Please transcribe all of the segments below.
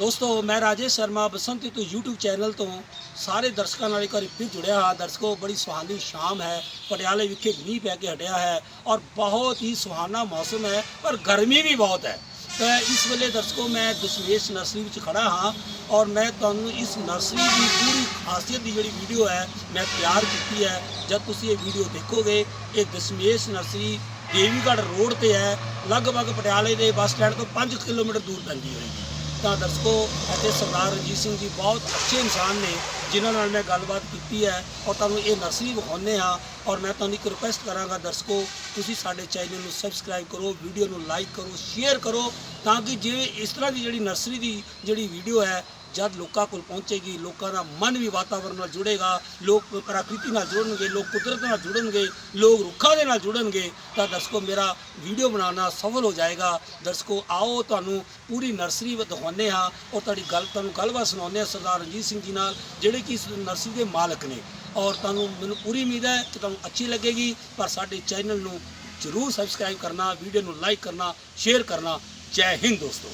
ਦੋਸਤੋ, ਮੈਂ ਰਾਜੇਸ਼ ਸ਼ਰਮਾ ਬਸੰਤ ਤੋਂ YouTube ਚੈਨਲ ਤੋਂ ਸਾਰੇ ਦਰਸ਼ਕਾਂ ਨਾਲ ਇੱਕ ਵਾਰੀ ਫਿਰ ਜੁੜਿਆ ਹਾਂ। ਦਰਸ਼ਕੋ, ਬੜੀ ਸੁਹਾਨੀ ਸ਼ਾਮ ਹੈ। ਪਟਿਆਲੇ ਵਿਖੇ ਮੀਂਹ ਪੈ ਕੇ ਹਟਿਆ ਹੈ ਔਰ ਬਹੁਤ ਹੀ ਸੁਹਾਨਾ ਮੌਸਮ ਹੈ, ਪਰ ਗਰਮੀ ਵੀ ਬਹੁਤ ਹੈ। ਤਾਂ ਇਸ ਵੇਲੇ ਦਰਸ਼ਕੋ, ਮੈਂ ਦਸ਼ਮੇਸ਼ ਨਰਸਰੀ ਵਿੱਚ ਖੜਾ ਹਾਂ ਔਰ ਮੈਂ ਤੁਹਾਨੂੰ ਇਸ ਨਰਸਰੀ ਦੀ ਪੂਰੀ ਖਾਸੀਅਤ ਦੀ ਜਿਹੜੀ ਵੀਡੀਓ ਹੈ, ਮੈਂ ਤਿਆਰ ਕੀਤੀ ਹੈ। ਜਦ ਤੁਸੀਂ ਇਹ ਵੀਡੀਓ ਦੇਖੋਗੇ, ਇਹ ਦਸ਼ਮੇਸ਼ ਨਰਸਰੀ ਦੇਵੀਗੜ੍ਹ ਰੋਡ ਤੇ ਹੈ। ਲਗਭਗ ਪਟਿਆਲੇ ਦੇ ਬੱਸ ਸਟੈਂਡ ਤੋਂ 5 ਕਿਲੋਮੀਟਰ ਦੂਰ ਪੈਂਦੀ ਹੋਏਗੀ। ਤਾਂ ਦਰਸ਼ਕੋ ਅਤੇ ਸਰਦਾਰ ਰਣਜੀਤ ਸਿੰਘ ਜੀ ਬਹੁਤ ਅੱਛੇ ਇਨਸਾਨ ਨੇ, ਜਿਨ੍ਹਾਂ ਨਾਲ ਮੈਂ ਗੱਲਬਾਤ ਕੀਤੀ ਹੈ ਔਰ ਤੁਹਾਨੂੰ ਇਹ ਨਰਸਰੀ ਵਿਖਾਉਂਦੇ ਹਾਂ ਔਰ ਮੈਂ ਤੁਹਾਨੂੰ ਇੱਕ ਰਿਕੁਐਸਟ ਕਰਾਂਗਾ ਦਰਸ਼ਕੋ, ਤੁਸੀਂ ਸਾਡੇ ਚੈਨਲ ਨੂੰ ਸਬਸਕ੍ਰਾਈਬ ਕਰੋ ਵੀਡੀਓ ਨੂੰ ਲਾਈਕ ਕਰੋ ਸ਼ੇਅਰ ਕਰੋ ਤਾਂ ਕਿ ਜੇ ਇਸ ਤਰ੍ਹਾਂ ਦੀ ਜਿਹੜੀ ਨਰਸਰੀ ਦੀ ਜਿਹੜੀ ਵੀਡੀਓ ਹੈ ਜਦ ਲੋਕਾਂ ਕੋਲ ਪਹੁੰਚੇਗੀ, ਲੋਕਾਂ ਦਾ ਮਨ ਵੀ ਵਾਤਾਵਰਣ ਨਾਲ ਜੁੜੇਗਾ, ਲੋਕ ਪ੍ਰਕਿਰਤੀ ਨਾਲ ਜੁੜਨਗੇ, ਲੋਕ ਕੁਦਰਤ ਨਾਲ ਜੁੜਨਗੇ, ਲੋਕ ਰੁੱਖਾਂ ਦੇ ਨਾਲ ਜੁੜਨਗੇ, ਤਾਂ ਦਰਸ਼ਕੋ ਮੇਰਾ ਵੀਡੀਓ ਬਣਾਉਣਾ ਸਫਲ ਹੋ ਜਾਏਗਾ। ਦਰਸ਼ਕੋ, ਆਓ ਤੁਹਾਨੂੰ ਪੂਰੀ ਨਰਸਰੀ ਦਿਖਾਉਂਦੇ ਹਾਂ ਔਰ ਤੁਹਾਡੀ ਗੱਲ, ਤੁਹਾਨੂੰ ਗੱਲਬਾਤ ਸੁਣਾਉਂਦੇ ਹਾਂ ਸਰਦਾਰ ਰਣਜੀਤ ਸਿੰਘ ਜੀ ਨਾਲ, ਜਿਹੜੇ ਕਿ ਇਸ ਨਰਸਰੀ ਦੇ ਮਾਲਕ ਨੇ। ਔਰ ਤੁਹਾਨੂੰ ਮੈਨੂੰ ਪੂਰੀ ਉਮੀਦ ਹੈ ਕਿ ਤੁਹਾਨੂੰ ਅੱਛੀ ਲੱਗੇਗੀ, ਪਰ ਸਾਡੇ ਚੈਨਲ ਨੂੰ ਜ਼ਰੂਰ ਸਬਸਕ੍ਰਾਈਬ ਕਰਨਾ ਵੀਡੀਓ ਨੂੰ ਲਾਈਕ ਕਰਨਾ ਸ਼ੇਅਰ ਕਰਨਾ। ਜੈ ਹਿੰਦ ਦੋਸਤੋ।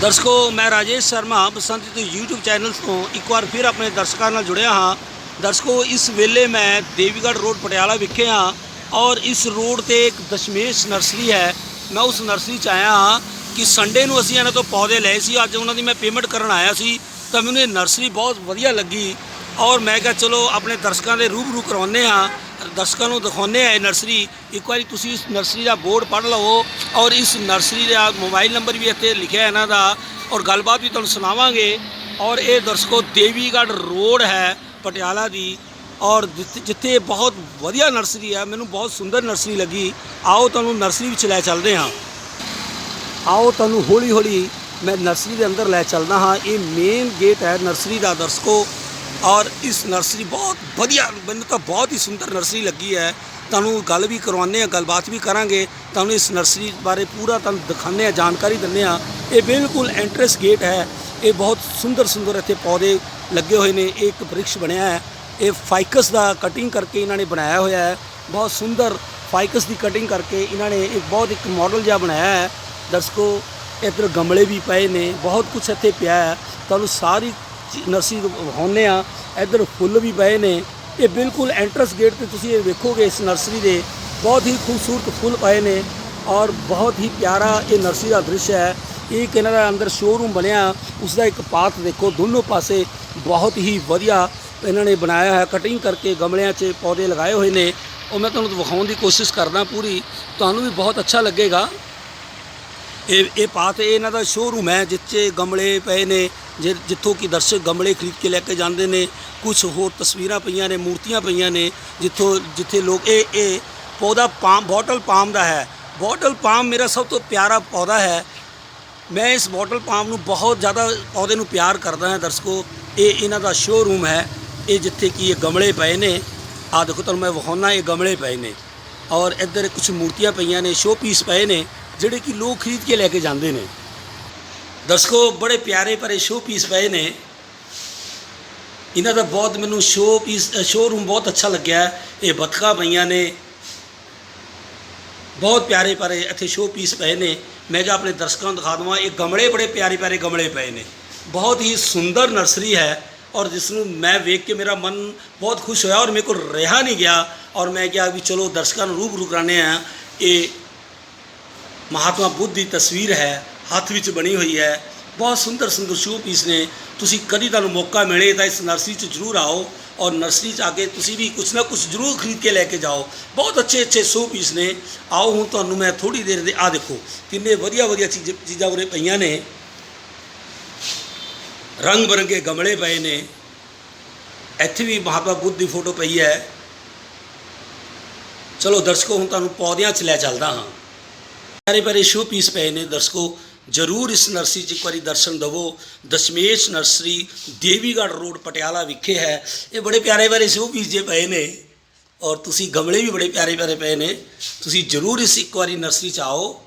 ਦਰਸ਼ਕੋ, ਮੈਂ ਰਾਜੇਸ਼ ਸ਼ਰਮਾ, ਬਸੰਤ ਤੋਂ YouTube ਚੈਨਲ ਤੋਂ ਇੱਕ ਵਾਰ ਫਿਰ ਆਪਣੇ ਦਰਸ਼ਕਾਂ ਨਾਲ ਜੁੜਿਆ ਹਾਂ। ਦਰਸ਼ਕੋ, ਇਸ ਵੇਲੇ ਮੈਂ ਦੇਵੀਗੜ੍ਹ ਰੋਡ ਪਟਿਆਲਾ ਵਿਖੇ ਹਾਂ ਔਰ ਇਸ ਰੋਡ ਤੇ ਇੱਕ ਦਸ਼ਮੇਸ਼ ਨਰਸਰੀ ਹੈ। ਮੈਂ ਉਸ ਨਰਸਰੀ 'ਚ ਆਇਆ ਹਾਂ ਕਿ ਸੰਡੇ ਨੂੰ ਅਸੀਂ ਇਹਨਾਂ ਤੋਂ ਪੌਦੇ ਲਏ ਸੀ। ਅੱਜ ਉਹਨਾਂ ਦੀ ਮੈਂ ਪੇਮੈਂਟ ਕਰਨ ਆਇਆ ਸੀ ਤਾਂ ਮੈਨੂੰ ਇਹ ਨਰਸਰੀ ਬਹੁਤ ਵਧੀਆ ਲੱਗੀ ਔਰ ਮੈਂ ਕਿਹਾ, ਚਲੋ ਆਪਣੇ ਦਰਸ਼ਕਾਂ ਦੇ ਰੂਬਰੂ ਕਰਵਾਉਂਦੇ ਹਾਂ। ਦਰਸ਼ਕਾਂ ਨੂੰ ਦਿਖਾਉਂਦੇ ਆ ਇਹ ਨਰਸਰੀ। ਇੱਕ ਵਾਰੀ ਤੁਸੀਂ ਇਸ ਨਰਸਰੀ ਦਾ ਬੋਰਡ ਪੜ੍ਹ ਲਵੋ ਔਰ ਇਸ ਨਰਸਰੀ ਦਾ ਮੋਬਾਈਲ ਨੰਬਰ ਵੀ ਇੱਥੇ ਲਿਖਿਆ ਇਹਨਾਂ ਦਾ ਔਰ ਗੱਲਬਾਤ ਵੀ ਤੁਹਾਨੂੰ ਸੁਣਾਵਾਂਗੇ। ਔਰ ਇਹ ਦਰਸ਼ਕੋ, ਦੇਵੀਗੜ੍ਹ ਰੋਡ ਹੈ ਪਟਿਆਲਾ ਦੀ ਔਰ ਜਿੱਥੇ- ਜਿੱਥੇ ਬਹੁਤ ਵਧੀਆ ਨਰਸਰੀ ਹੈ। ਮੈਨੂੰ ਬਹੁਤ ਸੁੰਦਰ ਨਰਸਰੀ ਲੱਗੀ। ਆਓ ਤੁਹਾਨੂੰ ਨਰਸਰੀ ਵਿੱਚ ਲੈ ਚੱਲਦੇ ਹਾਂ। ਆਓ ਤੁਹਾਨੂੰ ਹੌਲੀ ਹੌਲੀ ਮੈਂ ਨਰਸਰੀ ਦੇ ਅੰਦਰ ਲੈ ਚੱਲਦਾ ਹਾਂ। ਇਹ ਮੇਨ ਗੇਟ ਹੈ ਨਰਸਰੀ ਦਾ ਦਰਸ਼ਕੋ। ਔਰ ਇਸ ਨਰਸਰੀ ਬਹੁਤ ਵਧੀਆ, ਮੈਨੂੰ ਤਾਂ ਬਹੁਤ ਹੀ ਸੁੰਦਰ ਨਰਸਰੀ ਲੱਗੀ ਹੈ। ਤੁਹਾਨੂੰ ਗੱਲ ਵੀ ਕਰਵਾਉਂਦੇ ਆ ਗੱਲਬਾਤ ਵੀ ਕਰਾਂਗੇ। ਤੁਹਾਨੂੰ ਇਸ ਨਰਸਰੀ ਬਾਰੇ ਪੂਰਾ ਤੁਹਾਨੂੰ ਦਿਖਾਉਂਦੇ ਆ ਜਾਣਕਾਰੀ ਦਿੰਦੇ ਆ ਇਹ ਬਿਲਕੁਲ ਐਂਟਰੈਂਸ ਗੇਟ ਹੈ। ਇਹ ਬਹੁਤ ਸੁੰਦਰ ਸੁੰਦਰ ਇੱਥੇ ਪੌਦੇ ਲੱਗੇ ਹੋਏ ਨੇ। ਇਹ ਇੱਕ ਬ੍ਰਿਕਸ਼ ਬਣਿਆ ਹੈ। ਇਹ ਫਾਈਕਸ ਦਾ ਕਟਿੰਗ ਕਰਕੇ ਇਹਨਾਂ ਨੇ ਬਣਾਇਆ ਹੋਇਆ ਹੈ। ਬਹੁਤ ਸੁੰਦਰ ਫਾਈਕਸ ਦੀ ਕਟਿੰਗ ਕਰਕੇ ਇਹਨਾਂ ਨੇ ਇੱਕ ਬਹੁਤ ਇੱਕ ਮਾਡਲ ਜਿਹਾ ਬਣਾਇਆ ਹੈ। ਦਰਸ਼ਕੋ, ਇੱਧਰ ਗਮਲੇ ਵੀ ਪਏ ਨੇ। ਬਹੁਤ ਕੁਝ ਇੱਥੇ ਪਿਆ ਹੈ। ਤੁਹਾਨੂੰ ਸਾਰੀ ਨਰਸਰੀ ਵਿਖਾਉਂਦੇ ਆ ਇੱਧਰ ਫੁੱਲ ਵੀ ਪਏ ਨੇ। ਇਹ ਬਿਲਕੁਲ ਐਂਟਰੈਂਸ ਗੇਟ ਤੇ ਤੁਸੀਂ ਇਹ ਵੇਖੋਗੇ ਇਸ ਨਰਸਰੀ ਦੇ, ਬਹੁਤ ਹੀ ਖੂਬਸੂਰਤ ਫੁੱਲ ਪਏ ਨੇ ਔਰ ਬਹੁਤ ਹੀ ਪਿਆਰਾ ਇਹ ਨਰਸਰੀ ਦਾ ਦ੍ਰਿਸ਼ ਹੈ। ਇਹ ਇੱਕ ਇਹਨਾਂ ਦਾ ਅੰਦਰ ਸ਼ੋਰੂਮ ਬਣਿਆ, ਉਸ ਦਾ ਇੱਕ ਪਾਥ ਦੇਖੋ, ਦੋਨੋਂ ਪਾਸੇ ਬਹੁਤ ਹੀ ਵਧੀਆ ਇਹਨਾਂ ਨੇ ਬਣਾਇਆ ਹੈ। ਕਟਿੰਗ ਕਰਕੇ ਗਮਲਿਆਂ 'ਚ ਪੌਦੇ ਲਗਾਏ ਹੋਏ ਨੇ। ਉਹ ਮੈਂ ਤੁਹਾਨੂੰ ਵਿਖਾਉਣ ਦੀ ਕੋਸ਼ਿਸ਼ ਕਰਦਾ ਪੂਰੀ। ਤੁਹਾਨੂੰ ਵੀ ਬਹੁਤ ਅੱਛਾ ਲੱਗੇਗਾ। ਇਹ ਇਹ ਪਾਥ ਇਹ ਇਹਨਾਂ ਦਾ ਸ਼ੋਰੂਮ ਹੈ, ਜਿੱਥੇ ਗਮਲੇ ਪਏ ਨੇ। ਜੇ, ਜਿੱਥੋਂ ਕਿ ਦਰਸ਼ਕ ਗਮਲੇ ਖਰੀਦ ਕੇ ਲੈ ਕੇ ਜਾਂਦੇ ਨੇ ਕੁਝ ਹੋਰ ਤਸਵੀਰਾਂ ਪਈਆਂ ਨੇ, ਮੂਰਤੀਆਂ ਪਈਆਂ ਨੇ, ਜਿੱਥੋਂ, ਜਿੱਥੇ ਲੋਕ, ਇਹ ਇਹ ਪੌਦਾ ਪਾਮ, ਬੋਟਲ ਪਾਮ ਦਾ ਹੈ। ਬੋਟਲ ਪਾਮ ਮੇਰਾ ਸਭ ਤੋਂ ਪਿਆਰਾ ਪੌਦਾ ਹੈ। ਮੈਂ ਇਸ ਬੋਟਲ ਪਾਮ ਨੂੰ ਬਹੁਤ ਜ਼ਿਆਦਾ ਪੌਦੇ ਨੂੰ ਪਿਆਰ ਕਰਦਾ ਹਾਂ ਦਰਸ਼ਕੋ। ਇਹ ਇਹਨਾਂ ਦਾ ਸ਼ੋਰੂਮ ਹੈ। ਇਹ ਜਿੱਥੇ ਕਿ ਇਹ ਗਮਲੇ ਪਏ ਨੇ। ਆ ਦੇਖੋ ਤੁਹਾਨੂੰ ਮੈਂ ਵਿਖਾਉਣਾ ਇਹ ਗਮਲੇ ਪਏ ਨੇ। ਔਰ ਇੱਧਰ ਕੁਝ ਮੂਰਤੀਆਂ ਪਈਆਂ ਨੇ ਸ਼ੋਪੀਸ ਪਏ ਨੇ, ਜਿਹੜੇ ਕਿ ਲੋਕ ਖਰੀਦ ਕੇ ਲੈ ਕੇ ਜਾਂਦੇ ਨੇ। ਦਰਸ਼ਕੋ ਬੜੇ ਪਿਆਰੇ ਭਰੇ ਸ਼ੋ ਪੀਸ ਪਏ ਨੇ। ਇਹਨਾਂ ਦਾ ਬਹੁਤ ਮੈਨੂੰ ਸ਼ੋ ਪੀਸ ਸ਼ੋਰੂਮ ਬਹੁਤ ਅੱਛਾ ਲੱਗਿਆ ਇਹ ਬਤਖਾਂ ਪਈਆਂ ਨੇ। ਬਹੁਤ ਪਿਆਰੇ ਪਿਆਰੇ ਇੱਥੇ ਸ਼ੋ ਪੀਸ ਪਏ ਨੇ। ਮੈਂ ਕਿਹਾ ਆਪਣੇ ਦਰਸ਼ਕਾਂ ਨੂੰ ਦਿਖਾ ਦਵਾਂ, ਇਹ ਗਮਲੇ ਬੜੇ ਪਿਆਰੇ ਪਿਆਰੇ ਗਮਲੇ ਪਏ ਨੇ। ਬਹੁਤ ਹੀ ਸੁੰਦਰ ਨਰਸਰੀ ਹੈ ਔਰ ਜਿਸ ਨੂੰ ਮੈਂ ਵੇਖ ਕੇ ਮੇਰਾ ਮਨ ਬਹੁਤ ਖੁਸ਼ ਹੋਇਆ ਔਰ ਮੇਰੇ ਕੋਲ ਰਿਹਾ ਨਹੀਂ ਗਿਆ ਔਰ ਮੈਂ ਕਿਹਾ ਵੀ ਚਲੋ ਦਰਸ਼ਕਾਂ ਨੂੰ ਰੂਬਰੂ ਕਰਾਣੇ ਆ ਇਹ ਮਹਾਤਮਾ ਬੁੱਧ ਦੀ ਤਸਵੀਰ ਹੈ। ਹੱਥ ਵਿੱਚ ਬਣੀ ਹੋਈ ਹੈ। ਬਹੁਤ ਸੁੰਦਰ ਸੁੰਦਰ ਸ਼ੋ ਪੀਸ ਨੇ। ਤੁਸੀਂ ਕਦੀ ਤੁਹਾਨੂੰ ਮੌਕਾ ਮਿਲੇ ਤਾਂ ਇਸ ਨਰਸਰੀ 'ਚ ਜ਼ਰੂਰ ਆਓ ਔਰ ਨਰਸਰੀ 'ਚ ਆ ਕੇ ਤੁਸੀਂ ਵੀ ਕੁਛ ਨਾ ਕੁਛ ਜ਼ਰੂਰ ਖਰੀਦ ਕੇ ਲੈ ਕੇ ਜਾਓ। ਬਹੁਤ ਅੱਛੇ ਅੱਛੇ ਸ਼ੋ ਪੀਸ ਨੇ। ਆਓ ਹੁਣ ਤੁਹਾਨੂੰ ਮੈਂ ਥੋੜੀ ਦੇਰ ਦੇ ਆ ਦੇਖੋ, ਕਿੰਨੇ ਵਧੀਆ ਵਧੀਆ ਚੀਜ਼ ਚੀਜ਼ਾਂ ਉਰੇ ਪਈਆਂ ਨੇ। ਰੰਗ ਬਰੰਗੇ ਗਮਲੇ ਪਏ ਨੇ। ਇੱਥੇ ਵੀ ਮਹਾਤਮਾ ਬੁੱਧ ਦੀ ਫੋਟੋ ਪਈ ਹੈ। ਚਲੋ ਦਰਸ਼ਕੋ, ਹੁਣ ਤੁਹਾਨੂੰ ਪੌਦਿਆਂ 'ਚ ਲੈ ਚੱਲਦਾ ਹਾਂ। ਪਿਆਰੇ ਪਿਆਰੇ ਸ਼ੋ ਪੀਸ ਪਏ ਨੇ। ਦਰਸ਼ਕੋ ਜਰੂਰ ਇਸ ਨਰਸਰੀ 'ਚ ਇੱਕ ਵਾਰੀ ਦਰਸ਼ਨ ਦਿਵੋ। ਦਸ਼ਮੇਸ਼ ਨਰਸਰੀ, ਦੇਵੀਗੜ੍ਹ ਰੋਡ, ਪਟਿਆਲਾ ਵਿਖੇ ਹੈ। ਇਹ ਬੜੇ ਪਿਆਰੇ ਪਿਆਰੇ ਸ਼ੋ ਬੀਜੇ ਪਏ ਨੇ ਔਰ ਤੁਸੀਂ ਗਮਲੇ ਵੀ ਬੜੇ ਪਿਆਰੇ ਪਿਆਰੇ ਪਏ ਨੇ। ਤੁਸੀਂ ਜਰੂਰ ਇਸ ਇੱਕ ਵਾਰੀ ਨਰਸਰੀ 'ਚ ਆਓ।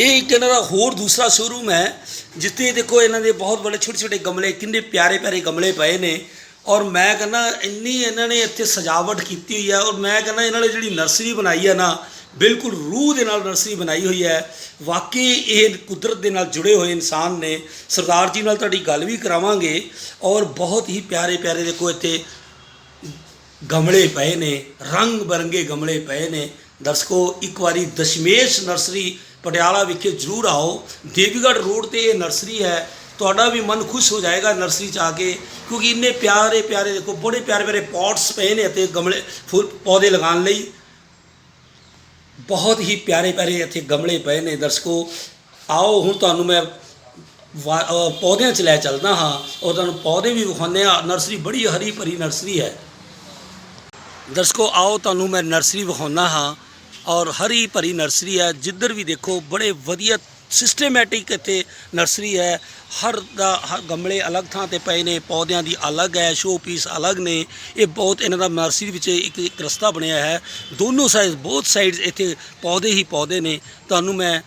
ਇਹ ਇੱਕ ਇਹਨਾਂ ਦਾ ਹੋਰ ਦੂਸਰਾ ਸ਼ੋਰੂਮ ਹੈ, ਜਿੱਥੇ ਦੇਖੋ ਇਹਨਾਂ ਦੇ ਬਹੁਤ ਬੜੇ ਛੋਟੇ ਛੋਟੇ ਗਮਲੇ, ਕਿੰਨੇ ਪਿਆਰੇ ਪਿਆਰੇ ਗਮਲੇ ਪਏ ਨੇ। ਔਰ ਮੈਂ ਕਹਿੰਦਾ ਇੰਨੀ ਇਹਨਾਂ ਨੇ ਇੱਥੇ ਸਜਾਵਟ ਕੀਤੀ ਹੋਈ ਹੈ ਔਰ ਮੈਂ ਕਹਿੰਦਾ ਇਹਨਾਂ ਨੇ ਜਿਹੜੀ ਨਰਸਰੀ ਬਣਾਈ ਹੈ ਨਾ, ਬਿਲਕੁਲ ਰੂਹ ਦੇ ਨਾਲ ਨਰਸਰੀ ਬਣਾਈ ਹੋਈ ਹੈ। ਵਾਕਈ ਇਹ ਕੁਦਰਤ ਦੇ ਨਾਲ ਜੁੜੇ ਹੋਏ ਇਨਸਾਨ ਨੇ। ਸਰਦਾਰ ਜੀ ਨਾਲ ਤੁਹਾਡੀ ਗੱਲ ਵੀ ਕਰਾਵਾਂਗੇ ਔਰ ਬਹੁਤ ਹੀ ਪਿਆਰੇ ਪਿਆਰੇ ਦੇਖੋ ਇੱਥੇ ਗਮਲੇ ਪਏ ਨੇ, ਰੰਗ ਬਰੰਗੇ ਗਮਲੇ ਪਏ ਨੇ। ਦਰਸ਼ਕੋ, ਇੱਕ ਵਾਰੀ ਦਸ਼ਮੇਸ਼ ਨਰਸਰੀ ਪਟਿਆਲਾ ਵਿਖੇ ਜ਼ਰੂਰ ਆਓ। ਦੇਵੀਗੜ੍ਹ ਰੋਡ ਤੇ ਇਹ ਨਰਸਰੀ ਹੈ। ਤੁਹਾਡਾ ਵੀ ਮਨ ਖੁਸ਼ ਹੋ ਜਾਏਗਾ ਨਰਸਰੀ ਚ ਆ ਕੇ, ਕਿਉਂਕਿ ਇੰਨੇ ਪਿਆਰੇ ਪਿਆਰੇ, ਦੇਖੋ, ਬੜੇ ਪਿਆਰੇ ਪਿਆਰੇ ਪੌਟਸ ਪਏ ਨੇ ਅਤੇ ਗਮਲੇ, ਫੁੱਲ ਪੌਦੇ ਲਗਾਉਣ ਲਈ। ਬਹੁਤ ਹੀ ਪਿਆਰੇ ਪਿਆਰੇ ਇੱਥੇ ਗਮਲੇ ਪਏ ਨੇ। ਦਰਸ਼ਕੋ, ਆਓ, ਹੁਣ ਤੁਹਾਨੂੰ ਮੈਂ ਵਾ- ਪੌਦਿਆਂ 'ਚ ਲੈ ਚੱਲਦਾ ਹਾਂ ਔਰ ਤੁਹਾਨੂੰ ਪੌਦੇ ਵੀ ਵਿਖਾਉਂਦੇ ਆ ਨਰਸਰੀ ਬੜੀ ਹਰੀ ਭਰੀ ਨਰਸਰੀ ਹੈ। ਦਰਸ਼ਕੋ, ਆਓ, ਤੁਹਾਨੂੰ ਮੈਂ ਨਰਸਰੀ ਵਿਖਾਉਂਦਾ ਹਾਂ ਔਰ ਹਰੀ ਭਰੀ ਨਰਸਰੀ ਹੈ। ਜਿੱਧਰ ਵੀ ਦੇਖੋ, ਬੜੇ ਵਧੀਆ ਸਿਸਟਮੈਟਿਕ ਇੱਥੇ ਨਰਸਰੀ ਹੈ। ਹਰ ਦਾ ਹਰ ਗਮਲੇ ਅਲੱਗ ਥਾਂ ਤੇ ਪਏ ਨੇ, ਪੌਦਿਆਂ ਦੀ ਅਲੱਗ ਹੈ ਸ਼ੋ ਪੀਸ ਅਲੱਗ ਨੇ। ਇਹ ਬਹੁਤ ਇਹਨਾਂ ਦਾ ਨਰਸਰੀ ਵਿੱਚ ਇੱਕ ਇੱਕ ਰਸਤਾ ਬਣਿਆ ਹੈ। ਦੋਨੋਂ ਸਾਈਡ ਬਹੁਤ ਸਾਈਡਸ ਇੱਥੇ ਪੌਦੇ ਹੀ ਪੌਦੇ ਨੇ। ਤੁਹਾਨੂੰ ਮੈਂ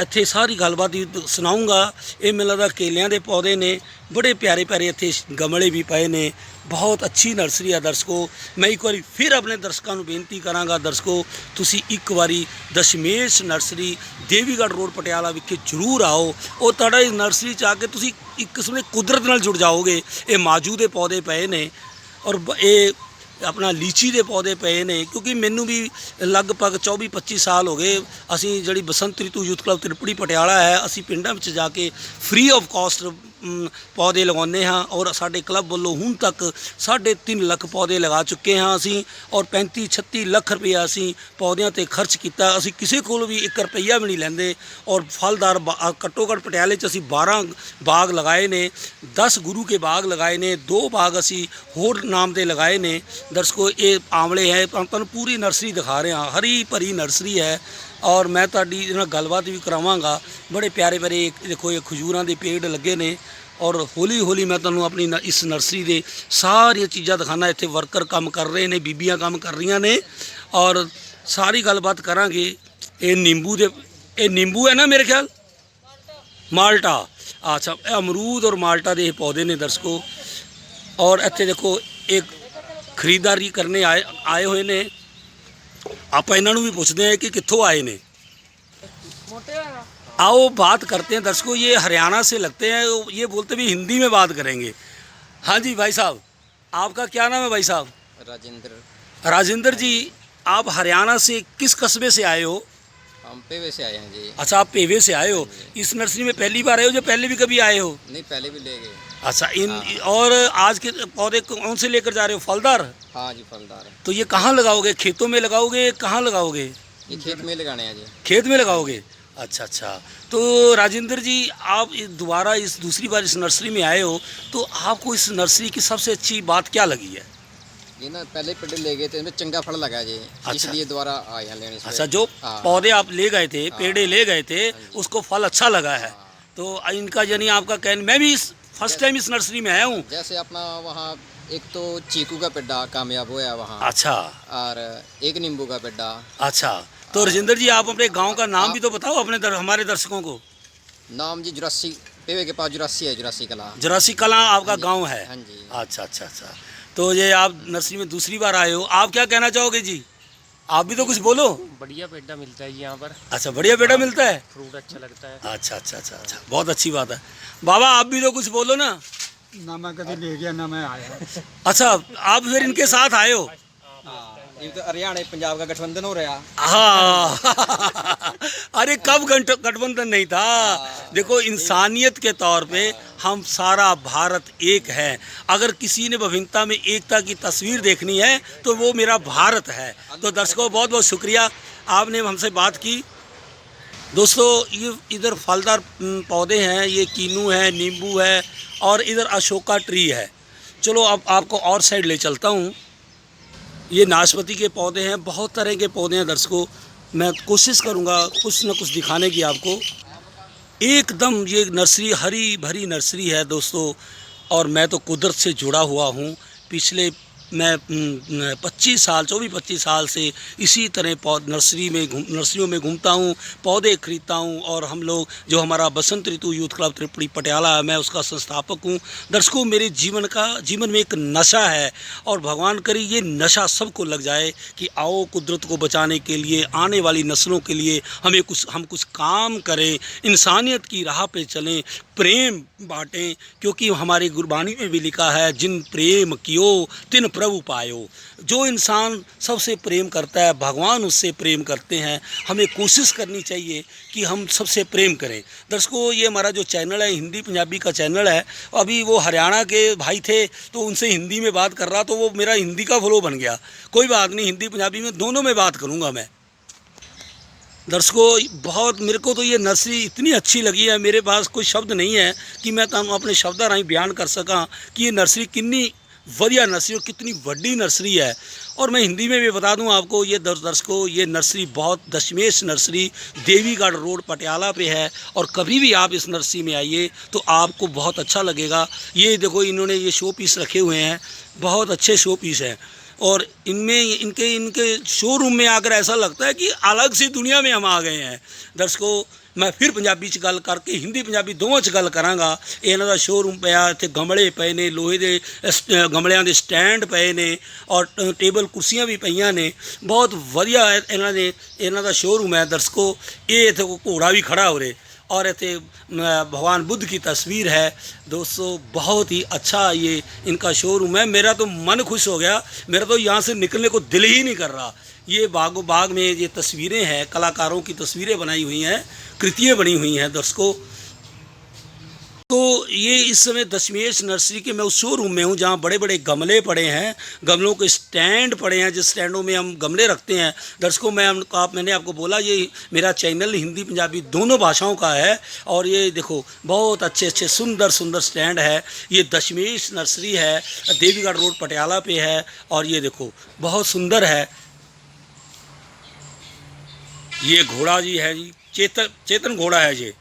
ਇੱਥੇ ਸਾਰੀ ਗੱਲਬਾਤ ਵੀ ਸੁਣਾਉਂਗਾ ਇਹ ਮੈਨੂੰ ਲੱਗਦਾ ਕੇਲਿਆਂ ਦੇ ਪੌਦੇ ਨੇ। ਬੜੇ ਪਿਆਰੇ ਪਿਆਰੇ ਇੱਥੇ ਗਮਲੇ ਵੀ ਪਏ ਨੇ। ਬਹੁਤ ਅੱਛੀ ਨਰਸਰੀ ਆ ਦਰਸ਼ਕੋ। ਮੈਂ ਇੱਕ ਵਾਰੀ ਫਿਰ ਆਪਣੇ ਦਰਸ਼ਕਾਂ ਨੂੰ ਬੇਨਤੀ ਕਰਾਂਗਾ ਦਰਸ਼ਕੋ, ਤੁਸੀਂ ਇੱਕ ਵਾਰੀ ਦਸ਼ਮੇਸ਼ ਨਰਸਰੀ, ਦੇਵੀਗੜ੍ਹ ਰੋਡ ਪਟਿਆਲਾ ਵਿਖੇ ਜ਼ਰੂਰ ਆਓ। ਉਹ ਤੁਹਾਡਾ ਇਸ ਨਰਸਰੀ ਚ ਆ ਕੇ ਤੁਸੀਂ ਇੱਕ ਕਿਸਮ ਦੇ ਕੁਦਰਤ ਨਾਲ ਜੁੜ ਜਾਓਗੇ। ਇਹ ਮਾਜੂ ਦੇ ਪੌਦੇ ਪਏ ਨੇ ਔਰ ਬ- ਇਹ ਆਪਣਾ ਲੀਚੀ ਦੇ ਪੌਦੇ ਪਏ ਨੇ। ਕਿਉਂਕਿ ਮੈਨੂੰ ਵੀ ਲਗਭਗ 24 25 ਸਾਲ ਹੋ ਗਏ ਅਸੀਂ ਜਿਹੜੀ ਬਸੰਤ ਰਿਤੂ ਯੂਥ ਕਲੱਬ ਤ੍ਰਿਪੜੀ ਪਟਿਆਲਾ ਹੈ, ਅਸੀਂ ਪਿੰਡਾਂ ਵਿੱਚ ਜਾ ਕੇ ਫ੍ਰੀ ਆਫ ਕਾਸਟ ਪੌਦੇ ਲਗਾਉਂਦੇ ਹਾਂ ਔਰ ਸਾਡੇ ਕਲੱਬ ਵੱਲੋਂ ਹੁਣ ਤੱਕ 3.5 ਲੱਖ ਪੌਦੇ ਲਗਾ ਚੁੱਕੇ ਹਾਂ ਅਸੀਂ ਔਰ 35 36 ਲੱਖ ਰੁਪਇਆ ਅਸੀਂ ਪੌਦਿਆਂ ਤੇ ਖਰਚ ਕੀਤਾ। ਅਸੀਂ ਕਿਸੇ ਕੋਲ ਵੀ 1 ਰੁਪਈਆ ਵੀ ਨਹੀਂ ਲੈਂਦੇ ਔਰ ਫਲਦਾਰ ਬਾ- ਘੱਟੋ ਘੱਟ ਪਟਿਆਲੇ 'ਚ ਅਸੀਂ 12 ਬਾਗ ਲਗਾਏ ਨੇ 10 ਗੁਰੂ ਕੇ ਬਾਗ ਲਗਾਏ ਨੇ, ਦੋ ਬਾਗ ਅਸੀਂ ਹੋਰ ਨਾਮ ਦੇ ਲਗਾਏ ਨੇ। ਦਰਸ਼ਕੋ, ਇਹ ਆਮਲੇ ਹੈ ਤੁਹਾਨੂੰ ਪੂਰੀ ਨਰਸਰੀ ਦਿਖਾ ਰਹੇ ਹਾਂ, ਹਰੀ ਭਰੀ ਨਰਸਰੀ ਹੈ। ਔਰ ਮੈਂ ਤੁਹਾਡੀ ਇਹਦੇ ਨਾਲ ਗੱਲਬਾਤ ਵੀ ਕਰਾਵਾਂਗਾ। ਬੜੇ ਪਿਆਰੇ ਪਿਆਰੇ ਦੇਖੋ, ਇਹ ਖਜੂਰਾਂ ਦੇ ਪੇੜ ਲੱਗੇ ਨੇ ਔਰ ਹੌਲੀ ਹੌਲੀ ਮੈਂ ਤੁਹਾਨੂੰ ਆਪਣੀ ਨ- ਇਸ ਨਰਸਰੀ ਦੇ ਸਾਰੀਆਂ ਚੀਜ਼ਾਂ ਦਿਖਾਣਾ ਇੱਥੇ ਵਰਕਰ ਕੰਮ ਕਰ ਰਹੇ ਨੇ, ਬੀਬੀਆਂ ਕੰਮ ਕਰ ਰਹੀਆਂ ਨੇ ਔਰ ਸਾਰੀ ਗੱਲਬਾਤ ਕਰਾਂਗੇ। ਇਹ ਨਿੰਬੂ ਦੇ, ਇਹ ਨਿੰਬੂ ਹੈ ਨਾ ਮੇਰੇ ਖਿਆਲ? ਮਾਲਟਾ। ਅੱਛਾ, ਇਹ ਅਮਰੂਦ ਔਰ ਮਾਲਟਾ ਦੇ ਇਹ ਪੌਦੇ ਨੇ ਦਰਸ਼ਕੋ। ਔਰ ਇੱਥੇ ਦੇਖੋ, ਇੱਕ ਖਰੀਦਦਾਰੀ ਕਰਨੇ ਆਏ ਆਏ ਹੋਏ ਨੇ। ਆਪਾਂ ਇਹਨਾਂ ਨੂੰ ਵੀ ਪੁੱਛਦੇ ਹਾਂ ਕਿ ਕਿੱਥੋਂ ਆਏ ਨੇ आओ बात करते हैं दर्शकों ये हरियाणा से लगते हैं ये बोलते भी हिंदी में बात करेंगे हाँ जी भाई साहब आपका क्या नाम है भाई साहब राजेंद्र राजेंद्र जी आप हरियाणा से किस कस्बे से आए हो हम पेवे से आए हैं जी अच्छा आप पेवे से आए हो इस नर्सरी में पहली बार आए हो जो पहले भी कभी आए हो नहीं पहले भी ले गए अच्छा इन और आज के पौधे कौन से लेकर जा रहे हो? फलदार? हाँ जी फलदार है। तो ये कहाँ लगाओगे? खेतों में लगाओगे? कहाँ लगाओगे? ये खेत में लगाने हैं जी। खेत में लगाओगे? अच्छा अच्छा। तो राजेंद्र जी आप दोबारा इस दूसरी बार इस नर्सरी में आए हो तो आपको इस नर्सरी की सबसे अच्छी बात क्या लगी है? ये ना पहले पेड़ ले गए थे इनमें चंगा फल लगा जी। अच्छा। इसलिए दोबारा हैं लेने अच्छा जो हाँ। पौधे आप ले गए थे हाँ। पेड़े ले गए थे उसको फल अच्छा लगा है। हाँ। तो इनका यानी आपका कहना मैं भी इस फ़र्स्ट टाइम इस नर्सरी में आया हूँ। जैसे अपना वहाँ एक तो चीकू का पेड्डा कामयाब हुआ वहाँ। अच्छा। और एक नींबू का पेड्डा अच्छा। तो राजेंद्र जी आप अपने गाँव का नाम भी तो बताओ अपने दर, हमारे दर्शकों को। नाम जी जुरासी पेवे के पास जुरासी है जुरासी कला। जरासी कला आपका गाँव है। हाँ जी। अच्छा अच्छा अच्छा। तो ये आप नर्सरी में दूसरी बार आए हो। आप क्या कहना चाहोगे जी? आप भी तो कुछ बोलो। बढ़िया पेड़ा मिलता है यहाँ पर। अच्छा बढ़िया पेड़ा हाँ, मिलता है? फ्रूट अच्छा लगता है। अच्छा अच्छा अच्छा अच्छा बहुत अच्छी बात है। बाबा आप भी तो कुछ बोलो ना। ना मैं कभी ले गया ना मैं आया। अच्छा आप फिर इनके साथ आए हो? ये तो हरियाणा पंजाब का गठबंधन हो रहा हाँ अरे कब गठबंधन नहीं था देखो इंसानियत के तौर पे हम सारा भारत एक है अगर किसी ने विभिन्नता में एकता की तस्वीर देखनी है तो वो मेरा भारत है। तो दर्शकों बहुत बहुत शुक्रिया। आपने हमसे बात की। दोस्तों ये इधर फलदार पौधे हैं ये कीनू है नींबू है और इधर अशोका ट्री है। चलो अब आपको और साइड ले चलता हूँ। ये नाशपति के पौधे हैं, बहुत तरह के पौधे हैं दर्शकों। मैं कोशिश करूँगा कुछ ना कुछ दिखाने की आपको। एकदम ये नर्सरी, हरी भरी नर्सरी है दोस्तों, और मैं तो कुदरत से जुड़ा हुआ हूँ। पिछले मैं पच्चीस साल, चौबीस, पच्चीस साल से इसी तरह पौध नर्सरी में घूम, नर्सरियों में घूमता हूँ, पौधे खरीदता हूँ और हम लोग, जो हमारा बसंत ऋतु यूथ क्लब त्रिपुरी पटियाला है, मैं उसका संस्थापक हूँ। दर्शकों, मेरे जीवन का, जीवन में एक नशा है और भगवान करे ये नशा सबको लग जाए कि आओ कुदरत को बचाने के लिए, आने वाली नस्लों के लिए हमें कुछ, हम कुछ काम करें, इंसानियत की राह पे चलें, प्रेम बांटें, क्योंकि हमारी गुरबानी में भी लिखा है, जिन प्रेम कियो, तिन प्रभु पायो। जो इंसान सबसे प्रेम करता है, भगवान उससे प्रेम करते हैं। हमें कोशिश करनी चाहिए कि हम सबसे प्रेम करें। दर्शकों, ये हमारा जो चैनल है, हिंदी पंजाबी का चैनल है, अभी वो हरियाणा के भाई थे तो उनसे हिंदी में बात कर रहा तो वो मेरा हिंदी का फ्लो बन गया। कोई बात नहीं, हिंदी पंजाबी में दोनों में बात करूँगा मैं। दर्शकों, बहुत मेरे को तो ये नर्सरी इतनी अच्छी लगी है, मेरे पास कोई शब्द नहीं है कि मैं तुम अपने शब्द राही बयान कर सका कि ये नर्सरी कितनी ਵਧੀਆ नर्सरी और कितनी बड़ी नर्सरी है और मैं हिंदी में भी बता दूं आपको ये दर- दर्शकों ये नर्सरी बहुत दशमेश नर्सरी देवीगढ़ रोड पटियाला पे है और कभी भी आप इस नर्सरी में आइए तो आपको बहुत अच्छा लगेगा ये देखो इन्होंने ये शो पीस रखे हुए हैं बहुत अच्छे शो पीस हैं और इनमें इनके इनके शोरूम में आकर ऐसा लगता है कि अलग सी दुनिया में हम आ गए हैं ਦਰਸ਼ਕੋ ਮੈਂ ਫਿਰ ਪੰਜਾਬੀ ਚ ਗੱਲ ਕਰਕੇ ਹਿੰਦੀ ਪੰਜਾਬੀ ਦੋਵਾਂ ਚ ਗੱਲ ਕਰਾਂਗਾ ਇਹਨਾਂ ਦਾ ਸ਼ੋਰੂਮ ਪਿਆ ਇੱਥੇ ਗਮਲੇ ਪਏ ਨੇ ਲੋਹੇ ਦੇ ਸਟ- ਗਮਲਿਆਂ ਦੇ ਸਟੈਂਡ ਪਏ ਨੇ ਔਰ ਟ- ਟੇਬਲ ਕੁਰਸੀਆਂ ਵੀ ਪਈਆਂ ਨੇ ਬਹੁਤ ਵਧੀਆ ਹੈ ਇਹਨਾਂ ਦੇ ਇਹਨਾਂ ਦਾ ਸ਼ੋਰੂਮ ਹੈ ਦਰਸ਼ਕੋ ਇਹ ਇੱਥੇ ਕੋ ਘੋੜਾ ਵੀ ਖੜਾ ਹੋ ਰੇ और इतने भगवान बुद्ध की तस्वीर है दोस्तों बहुत ही अच्छा ये इनका शोरूम है मेरा तो मन खुश हो गया मेरा तो यहाँ से निकलने को दिल ही नहीं कर रहा ये बागो बाग में ये तस्वीरें हैं, कलाकारों की तस्वीरें बनाई हुई हैं, कृतियाँ बनी हुई हैं दर्शकों। तो ये इस समय दशमेश नर्सरी के मैं उस शोरूम में हूँ जहाँ बड़े बड़े गमले पड़े हैं, गमलों के स्टैंड पड़े हैं, जिस स्टैंडों में हम गमले रखते हैं। दर्शकों, मैं आप, मैंने आपको बोला, ये मेरा चैनल हिंदी पंजाबी दोनों भाषाओं का है और ये देखो, बहुत अच्छे अच्छे सुंदर सुंदर स्टैंड है। ये दशमेश नर्सरी है, देवीगढ़ रोड पटियाला पे है और ये देखो, बहुत सुंदर है। ये घोड़ा जी है जी चेतक चेतन घोड़ा है ये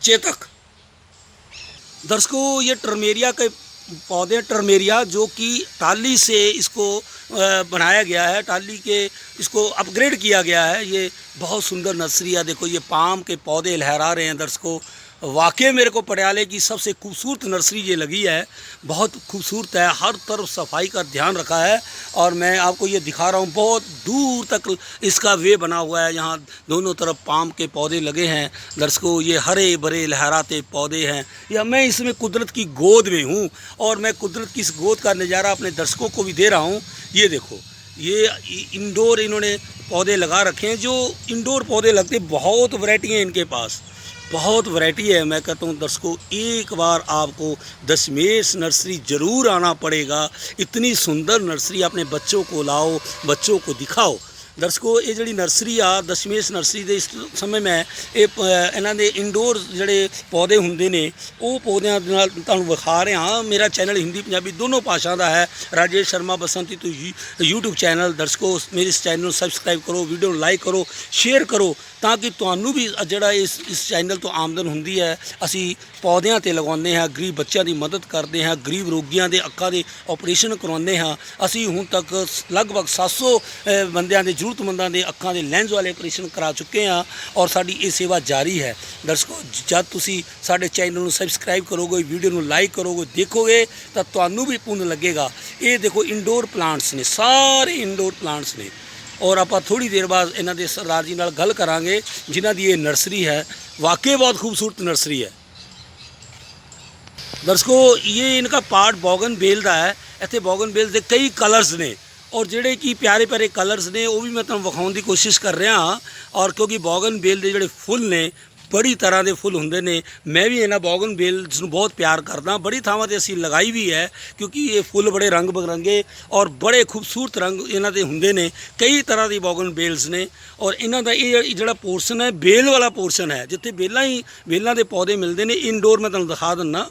चेतक। दर्शकों, ये टर्मेरिया के पौधे, टर्मेरिया जो कि टाली से इसको बनाया गया है, टाली के इसको अपग्रेड किया गया है। ये बहुत सुंदर नर्सरी है। देखो, ये पाम के पौधे लहरा रहे हैं दर्शकों। वाकई मेरे को पटियाले की सबसे खूबसूरत नर्सरी ये लगी है। बहुत खूबसूरत है, हर तरफ़ सफ़ाई का ध्यान रखा है और मैं आपको ये दिखा रहा हूँ, बहुत दूर तक इसका वे बना हुआ है। यहाँ दोनों तरफ़ पाम के पौधे लगे हैं। दर्शकों, ये हरे भरे लहराते पौधे हैं। या मैं इसमें कुदरत की गोद में हूँ और मैं कुदरत की इस गोद का नज़ारा अपने दर्शकों को भी दे रहा हूँ। ये देखो, ये इंडोर इन्होंने पौधे लगा रखे हैं, जो इंडोर पौधे लगते बहुत वैरायटी हैं इनके पास। बहुत वैरायटी है मैं कहता हूँ दर्शकों एक बार आपको दशमेश नर्सरी ज़रूर आना पड़ेगा इतनी सुंदर नर्सरी अपने बच्चों को लाओ बच्चों को दिखाओ ਦਰਸ਼ਕੋ ਇਹ ਜਿਹੜੀ ਨਰਸਰੀ ਆ ਦਸ਼ਮੇਸ਼ ਨਰਸਰੀ ਦੇ ਇਸ ਸਮੇਂ ਮੈਂ ਇਹ ਪ- ਇਹਨਾਂ ਦੇ ਇੰਡੋਰ ਜਿਹੜੇ ਪੌਦੇ ਹੁੰਦੇ ਨੇ ਉਹ ਪੌਦਿਆਂ ਦੇ ਨਾਲ ਤੁਹਾਨੂੰ ਵਿਖਾ ਰਿਹਾ ਮੇਰਾ ਚੈਨਲ ਹਿੰਦੀ ਪੰਜਾਬੀ ਦੋਨੋਂ ਭਾਸ਼ਾ ਦਾ ਹੈ ਰਾਜੇਸ਼ ਸ਼ਰਮਾ ਬਸੰਤੀ ਤੋਂ YouTube ਚੈਨਲ ਦਰਸ਼ਕੋ ਮੇਰੇ ਇਸ ਚੈਨਲ ਨੂੰ ਸਬਸਕ੍ਰਾਈਬ ਕਰੋ ਵੀਡੀਓ ਨੂੰ ਲਾਈਕ ਕਰੋ ਸ਼ੇਅਰ ਕਰੋ ਤਾਂ ਕਿ ਤੁਹਾਨੂੰ ਵੀ ਜਿਹੜਾ ਇਸ ਇਸ ਚੈਨਲ ਤੋਂ ਆਮਦਨ ਹੁੰਦੀ ਹੈ ਅਸੀਂ ਪੌਦਿਆਂ ਤੇ ਲਗਾਉਂਦੇ ਹਾਂ ਗਰੀਬ ਬੱਚਿਆਂ ਦੀ ਮਦਦ ਕਰਦੇ ਹਾਂ ਗਰੀਬ ਰੋਗੀਆਂ ਦੇ ਅੱਖਾਂ ਦੇ ਆਪਰੇਸ਼ਨ ਕਰਵਾਉਂਦੇ ਹਾਂ। ਅਸੀਂ ਹੁਣ ਤੱਕ ਲਗਭਗ 700 ਅ, ਬੰਦਿਆਂ ਦੇ ਜ਼ਰੂਰਤਮੰਦਾਂ ਦੇ ਅੱਖਾਂ ਦੇ ਲੈਂਜ਼ ਵਾਲੇ ਆਪਰੇਸ਼ਨ ਕਰਾ ਚੁੱਕੇ ਹਾਂ ਔਰ ਸਾਡੀ ਇਹ ਸੇਵਾ ਜਾਰੀ ਹੈ। ਦਰਸ਼ਕੋ ਜਦ ਤੁਸੀਂ ਸਾਡੇ ਚੈਨਲ ਨੂੰ ਸਬਸਕ੍ਰਾਈਬ ਕਰੋਗੇ ਵੀਡੀਓ ਨੂੰ ਲਾਈਕ ਕਰੋਗੇ ਦੇਖੋਗੇ ਤਾਂ ਤੁਹਾਨੂੰ ਵੀ ਪੁੰਨ ਲੱਗੇਗਾ। ਇਹ ਦੇਖੋ ਇਨਡੋਰ ਪਲਾਂਟਸ ਨੇ ਸਾਰੇ ਇਨਡੋਰ ਪਲਾਂਟਸ ਨੇ। ਔਰ ਆਪਾਂ ਥੋੜੀ ਦੇਰ ਬਾਅਦ ਇਹਨਾਂ ਦੇ ਸਰਦਾਰ ਜੀ ਨਾਲ ਗੱਲ ਕਰਾਂਗੇ, ਜਿਨ੍ਹਾਂ ਦੀ ਇਹ ਨਰਸਰੀ ਹੈ। ਵਾਕਈ ਬਹੁਤ ਖੂਬਸੂਰਤ ਨਰਸਰੀ ਹੈ। ਦਰਸ਼ਕੋ, ਇਹ ਇਨਕਾ ਪਾਰਟ ਬੋਗਨ ਬੇਲ ਦਾ ਹੈ। ਇੱਥੇ ਬੋਗਨ ਬੇਲ ਦੇ ਕਈ ਕਲਰਸ ਨੇ। ਔਰ ਜਿਹੜੇ ਕਿ ਪਿਆਰੇ ਪਿਆਰੇ ਕਲਰਸ ਨੇ, ਉਹ ਵੀ ਮੈਂ ਤੁਹਾਨੂੰ ਵਿਖਾਉਣ ਦੀ ਕੋਸ਼ਿਸ਼ ਕਰ ਰਿਹਾ ਹਾਂ। ਔਰ ਕਿਉਂਕਿ ਬੋਗਨ ਬੇਲ ਦੇ ਜਿਹੜੇ ਫੁੱਲ ਨੇ ਬੜੀ ਤਰ੍ਹਾਂ ਦੇ ਫੁੱਲ ਹੁੰਦੇ ਨੇ। ਮੈਂ ਵੀ ਇਹਨਾਂ ਬੋਗਨ ਬੇਲਸ ਨੂੰ ਬਹੁਤ ਪਿਆਰ ਕਰਦਾ ਬੜੀ ਥਾਵਾਂ ਤੇ ਅਸੀਂ ਲਗਾਈ ਵੀ ਹੈ, ਕਿਉਂਕਿ ਇਹ ਫੁੱਲ ਬੜੇ ਰੰਗ ਬਰੰਗੇ ਔਰ ਬੜੇ ਖੂਬਸੂਰਤ ਰੰਗ ਇਹਨਾਂ ਦੇ ਹੁੰਦੇ ਨੇ। ਕਈ ਤਰ੍ਹਾਂ ਦੀ ਬੋਗਨ ਬੇਲਸ ਨੇ ਔਰ ਇਹਨਾਂ ਦਾ ਇਹ ਜਿਹੜਾ ਪੋਰਸ਼ਨ ਹੈ, ਬੇਲ ਵਾਲਾ ਪੋਰਸ਼ਨ ਹੈ, ਜਿੱਥੇ ਬੇਲਾਂ ਹੀ, ਬੇਲਾਂ ਦੇ ਪੌਦੇ ਮਿਲਦੇ ਨੇ। ਇਨਡੋਰ ਮੈਂ ਤੁਹਾਨੂੰ ਦਿਖਾ ਦਿੰਦਾ।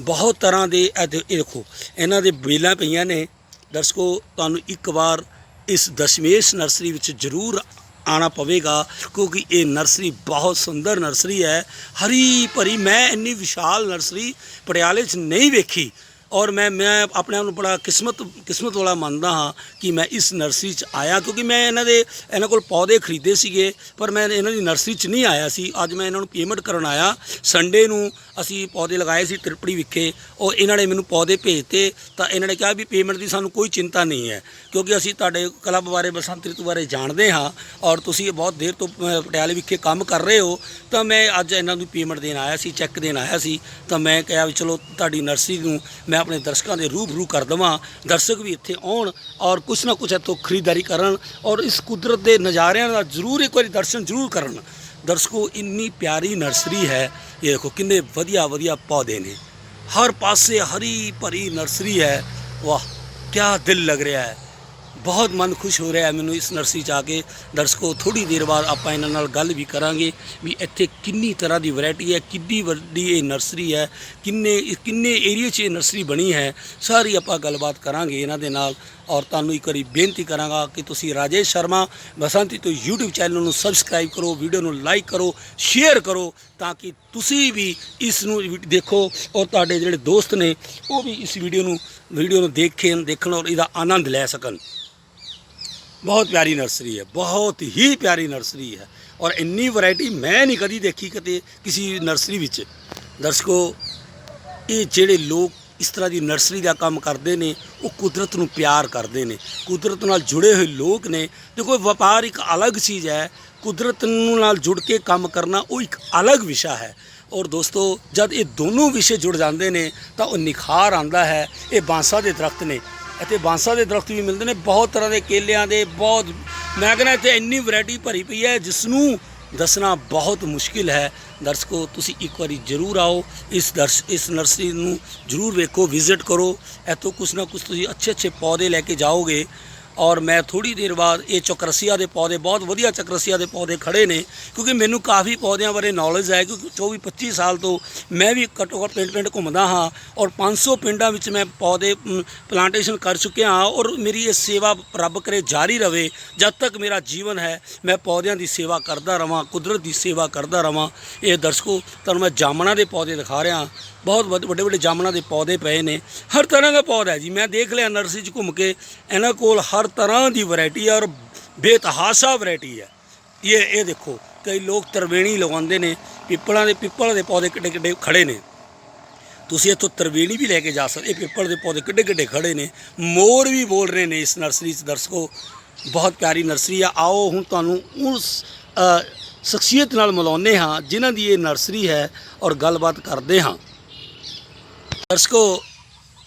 ਬਹੁਤ ਤਰ੍ਹਾਂ ਦੇ ਇਹ ਦੇ- ਇਹ ਦੇਖੋ, ਇਹਨਾਂ ਦੇ ਬੇਲਾਂ ਪਈਆਂ ਨੇ। ਦਰਸ਼ਕੋ, ਤੁਹਾਨੂੰ ਇੱਕ ਵਾਰ ਇਸ ਦਸ਼ਮੇਸ਼ ਨਰਸਰੀ ਵਿੱਚ ਜ਼ਰੂਰ ਆਣਾ ਪਵੇਗਾ, ਕਿਉਂਕਿ ਇਹ ਨਰਸਰੀ ਬਹੁਤ ਸੁੰਦਰ ਨਰਸਰੀ ਹੈ। ਹਰੀ ਭਰੀ, ਮੈਂ ਇੰਨੀ ਵਿਸ਼ਾਲ ਨਰਸਰੀ ਪਟਿਆਲੇ 'ਚ ਨਹੀਂ ਵੇਖੀ। ਔਰ ਮੈਂ ਮੈਂ ਆਪਣੇ ਆਪ ਨੂੰ ਬੜਾ ਕਿਸਮਤ ਕਿਸਮਤ ਵਾਲਾ ਮੰਨਦਾ ਹਾਂ ਕਿ ਮੈਂ ਇਸ ਨਰਸਰੀ 'ਚ ਆਇਆ ਕਿਉਂਕਿ ਮੈਂ ਇਹਨਾਂ ਦੇ, ਇਹਨਾਂ ਕੋਲ ਪੌਦੇ ਖਰੀਦੇ ਸੀਗੇ, ਪਰ ਮੈਂ ਇਹਨਾਂ ਦੀ ਨਰਸਰੀ 'ਚ ਨਹੀਂ ਆਇਆ ਸੀ। ਅੱਜ ਮੈਂ ਇਹਨਾਂ ਨੂੰ ਪੇਮੈਂਟ ਕਰਨ ਆਇਆ। ਸੰਡੇ ਨੂੰ ਅਸੀਂ ਪੌਦੇ ਲਗਾਏ ਸੀ ਤ੍ਰਿਪੜੀ ਵਿਖੇ। ਔਰ ਇਹਨਾਂ ਨੇ ਮੈਨੂੰ ਪੌਦੇ ਭੇਜਤੇ। ਤਾਂ ਇਹਨਾਂ ਨੇ ਕਿਹਾ ਵੀ ਪੇਮੈਂਟ ਦੀ ਸਾਨੂੰ ਕੋਈ ਚਿੰਤਾ ਨਹੀਂ ਹੈ। ਕਿਉਂਕਿ ਅਸੀਂ ਤੁਹਾਡੇ ਕਲੱਬ ਬਾਰੇ, ਬਸੰਤ ਰਿਤੂ ਬਾਰੇ ਜਾਣਦੇ ਹਾਂ। ਔਰ ਤੁਸੀਂ ਬਹੁਤ ਦੇਰ ਤੋਂ ਪਟਿਆਲੇ ਵਿਖੇ ਕੰਮ ਕਰ ਰਹੇ ਹੋ। ਤਾਂ ਮੈਂ ਅੱਜ ਇਹਨਾਂ ਨੂੰ ਪੇਮੈਂਟ ਦੇਣ ਆਇਆ ਸੀ ਚੈੱਕ ਦੇਣ ਆਇਆ ਸੀ। ਤਾਂ ਮੈਂ ਕਿਹਾ ਵੀ ਚਲੋ ਤੁਹਾਡੀ ਨਰਸਰੀ ਨੂੰ ਮੈਂ ਆਪਣੇ ਦਰਸ਼ਕਾਂ ਦੇ ਰੂਬਰੂ ਕਰ ਦਵਾਂ। ਦਰਸ਼ਕ ਵੀ ਇੱਥੇ ਆਉਣ ਔਰ ਕੁਛ ਨਾ ਕੁਛ ਇੱਥੋਂ ਖਰੀਦਦਾਰੀ ਕਰਨ ਔਰ ਇਸ ਕੁਦਰਤ ਦੇ ਨਜ਼ਾਰਿਆਂ ਦਾ ਜ਼ਰੂਰ ਇੱਕ ਵਾਰੀ ਦਰਸ਼ਨ ਜ਼ਰੂਰ ਕਰਨ। ਦਰਸ਼ਕੋ, ਇੰਨੀ ਪਿਆਰੀ ਨਰਸਰੀ ਹੈ। ਇਹ ਦੇਖੋ ਕਿੰਨੇ ਵਧੀਆ ਵਧੀਆ ਪੌਦੇ ਨੇ। ਹਰ ਪਾਸੇ ਹਰੀ ਭਰੀ ਨਰਸਰੀ ਹੈ। ਵਾਹ, ਕਿਆ ਦਿਲ ਲੱਗ ਰਿਹਾ ਹੈ। ਬਹੁਤ ਮਨ ਖੁਸ਼ ਹੋ ਰਿਹਾ ਮੈਨੂੰ ਇਸ ਨਰਸਰੀ 'ਚ ਆ ਕੇ। ਦਰਸ਼ਕੋ ਥੋੜੀ ਦੇਰ ਬਾਅਦ ਆਪਾਂ ਇਹਨਾਂ ਨਾਲ ਗੱਲ ਵੀ ਕਰਾਂਗੇ ਵੀ ਇੱਥੇ ਕਿੰਨੀ ਤਰ੍ਹਾਂ ਦੀ ਵੈਰਾਈਟੀ ਹੈ ਕਿੰਨੀ ਵੱਡੀ ਇਹ ਨਰਸਰੀ ਹੈ, ਕਿੰਨੇ ਕਿੰਨੇ ਏਰੀਆ 'ਚ ਇਹ ਨਰਸਰੀ ਬਣੀ ਹੈ। ਸਾਰੀ ਆਪਾਂ ਗੱਲਬਾਤ ਕਰਾਂਗੇ ਇਹਨਾਂ ਦੇ ਨਾਲ ਔਰ ਤੁਹਾਨੂੰ ਇੱਕ ਵਾਰੀ ਬੇਨਤੀ ਕਰਾਂਗਾ ਕਿ ਤੁਸੀਂ ਰਾਜੇਸ਼ ਸ਼ਰਮਾ ਬਸੰਤੀ ਤੋਂ YouTube ਚੈਨਲ ਨੂੰ ਸਬਸਕ੍ਰਾਈਬ ਕਰੋ ਵੀਡੀਓ ਨੂੰ ਲਾਈਕ ਕਰੋ ਸ਼ੇਅਰ ਕਰੋ ਤਾਂ ਕਿ ਤੁਸੀਂ ਵੀ ਇਸ ਨੂੰ ਦੇਖੋ ਔਰ ਤੁਹਾਡੇ ਜਿਹੜੇ ਦੋਸਤ ਨੇ ਉਹ ਵੀ ਇਸ ਵੀਡੀਓ ਨੂੰ ਵੀਡੀਓ ਨੂੰ ਦੇਖਣ ਦੇਖਣ ਔਰ ਇਹਦਾ ਆਨੰਦ ਲੈ ਸਕਣ। ਬਹੁਤ ਪਿਆਰੀ ਨਰਸਰੀ ਹੈ, ਬਹੁਤ ਹੀ ਪਿਆਰੀ ਨਰਸਰੀ ਹੈ। ਔਰ ਇੰਨੀ ਵੈਰਾਈਟੀ ਮੈਂ ਨਹੀਂ ਕਦੀ ਦੇਖੀ ਕਿਤੇ ਕਿਸੇ ਨਰਸਰੀ ਵਿੱਚ। ਦਰਸ਼ਕੋ, ਇਹ ਜਿਹੜੇ ਲੋਕ ਇਸ ਤਰ੍ਹਾਂ ਦੀ ਨਰਸਰੀ ਦਾ ਕੰਮ ਕਰਦੇ ਨੇ, ਉਹ ਕੁਦਰਤ ਨੂੰ ਪਿਆਰ ਕਰਦੇ ਨੇ। ਕੁਦਰਤ ਨਾਲ ਜੁੜੇ ਹੋਏ ਲੋਕ ਨੇ। ਦੇਖੋ, ਵਪਾਰ ਇੱਕ ਅਲੱਗ ਚੀਜ਼ ਹੈ। ਕੁਦਰਤ ਨੂੰ ਨਾਲ ਜੁੜ ਕੇ ਕੰਮ ਕਰਨਾ ਉਹ ਇੱਕ ਅਲੱਗ ਵਿਸ਼ਾ ਹੈ। ਔਰ ਦੋਸਤੋ, ਜਦ ਇਹ ਦੋਨੋਂ ਵਿਸ਼ੇ ਜੁੜ ਜਾਂਦੇ ਨੇ, ਤਾਂ ਉਹ ਨਿਖਾਰ ਆਂਦਾ ਹੈ। ਇਹ ਬਾਂਸਾ ਦੇ ਦਰਖਤ ਨੇ। ਇੱਥੇ ਬਾਂਸਾ ਦੇ ਦਰਖਤ ਵੀ ਮਿਲਦੇ ਨੇ। ਬਹੁਤ ਤਰ੍ਹਾਂ ਦੇ ਕੇਲਿਆਂ ਦੇ, ਬਹੁਤ ਮੈਂ ਕਹਿੰਦਾ ਇੱਥੇ ਇੰਨੀ ਵੈਰਾਈਟੀ ਭਰੀ ਪਈ ਹੈ ਜਿਸ ਨੂੰ ਦੱਸਣਾ ਬਹੁਤ ਮੁਸ਼ਕਿਲ ਹੈ। ਦਰਸ਼ਕੋ, ਤੁਸੀਂ ਇੱਕ ਵਾਰੀ ਜ਼ਰੂਰ ਆਓ। ਇਸ ਦਰਸ਼ ਇਸ ਨਰਸਰੀ ਨੂੰ ਜ਼ਰੂਰ ਵੇਖੋ ਵਿਜ਼ਿਟ ਕਰੋ। ਇੱਥੋਂ ਕੁਛ ਨਾ ਕੁਛ ਤੁਸੀਂ ਅੱਛੇ ਅੱਛੇ ਪੌਦੇ ਲੈ ਕੇ ਜਾਓਗੇ। ਔਰ ਮੈਂ ਥੋੜੀ ਦੇਰ ਬਾਅਦ ਇਹ ਚਕਰਸੀਆ ਦੇ ਪੌਦੇ, ਬਹੁਤ ਵਧੀਆ ਚਕਰਸੀਆ ਦੇ ਪੌਦੇ ਖੜੇ ਨੇ, ਕਿਉਂਕਿ ਮੈਨੂੰ ਕਾਫੀ ਪੌਦਿਆਂ ਬਾਰੇ ਨੌਲੇਜ ਹੈ, ਕਿਉਂਕਿ 24 25 ਸਾਲ ਤੋਂ ਮੈਂ ਵੀ ਘੱਟੋ ਘੱਟ ਪਿੰਡ ਪਿੰਡ ਘੁੰਮਦਾ ਹਾਂ ਔਰ 500 ਪਿੰਡਾਂ ਵਿੱਚ ਮੈਂ ਪੌਦੇ ਪਲਾਂਟੇਸ਼ਨ ਕਰ ਚੁੱਕਿਆ ਹਾਂ ਔਰ ਮੇਰੀ ਇਹ ਸੇਵਾ ਰੱਬ ਕਰੇ ਜਾਰੀ ਰਵੇ, ਜਦ ਤੱਕ ਮੇਰਾ ਜੀਵਨ ਹੈ, ਮੈਂ ਪੌਦਿਆਂ ਦੀ ਸੇਵਾ ਕਰਦਾ ਰਵਾਂ, ਕੁਦਰਤ ਦੀ ਸੇਵਾ ਕਰਦਾ ਰਵਾਂ। ਇਹ ਦਰਸ਼ਕੋ, ਤੁਹਾਨੂੰ ਮੈਂ ਜਾਮਣਾ ਦੇ ਪੌਦੇ ਦਿਖਾ ਰਿਹਾ ਬਹੁਤ ਵੱਡ- ਵੱਡੇ ਵੱਡੇ ਜਾਮਣਾ ਦੇ ਪੌਦੇ ਪਏ ਨੇ। ਹਰ ਤਰ੍ਹਾਂ ਦਾ ਪੌਦਾ ਹੈ ਜੀ। ਮੈਂ ਦੇਖ ਲਿਆ ਨਰਸਰੀ 'ਚ ਘੁੰਮ ਕੇ। ਇਹਨਾਂ ਕੋਲ ਹਰ ਤਰ੍ਹਾਂ ਦੀ ਵੈਰਾਈਟੀ ਹੈ ਔਰ ਬੇਤਹਾਸ਼ਾ ਵੈਰਾਈਟੀ ਹੈ। ਇਹ ਇਹ ਦੇਖੋ ਕਈ ਲੋਕ ਤਰਵੇਣੀ ਲਗਾਉਂਦੇ ਨੇ। ਪਿੱਪਲਾਂ ਦੇ ਪਿੱਪਲ ਦੇ ਪੌਦੇ ਕਿੱਡੇ ਕਿੱਡੇ ਖੜੇ ਨੇ। ਤੁਸੀਂ ਇੱਥੋਂ ਤਰਵੇਣੀ ਵੀ ਲੈ ਕੇ ਜਾ ਸਕਦੇ ਇਹ ਪਿੱਪਲ ਦੇ ਪੌਦੇ ਕਿੱਡੇ ਕਿੱਡੇ ਖੜੇ ਨੇ। ਮੋਰ ਵੀ ਬੋਲ ਰਹੇ ਨੇ ਇਸ ਨਰਸਰੀ 'ਚ। ਦਰਸ਼ਕੋ ਬਹੁਤ ਪਿਆਰੀ ਨਰਸਰੀ ਆ। ਆਓ ਹੁਣ ਤੁਹਾਨੂੰ ਉਸ ਅ, ਸ਼ਖਸੀਅਤ ਨਾਲ ਮਿਲਾਉਂਦੇ ਹਾਂ ਜਿਨ੍ਹਾਂ ਦੀ ਇਹ ਨਰਸਰੀ ਹੈ ਔਰ ਗੱਲਬਾਤ ਕਰਦੇ ਹਾਂ। ਦਰਸ਼ਕੋ,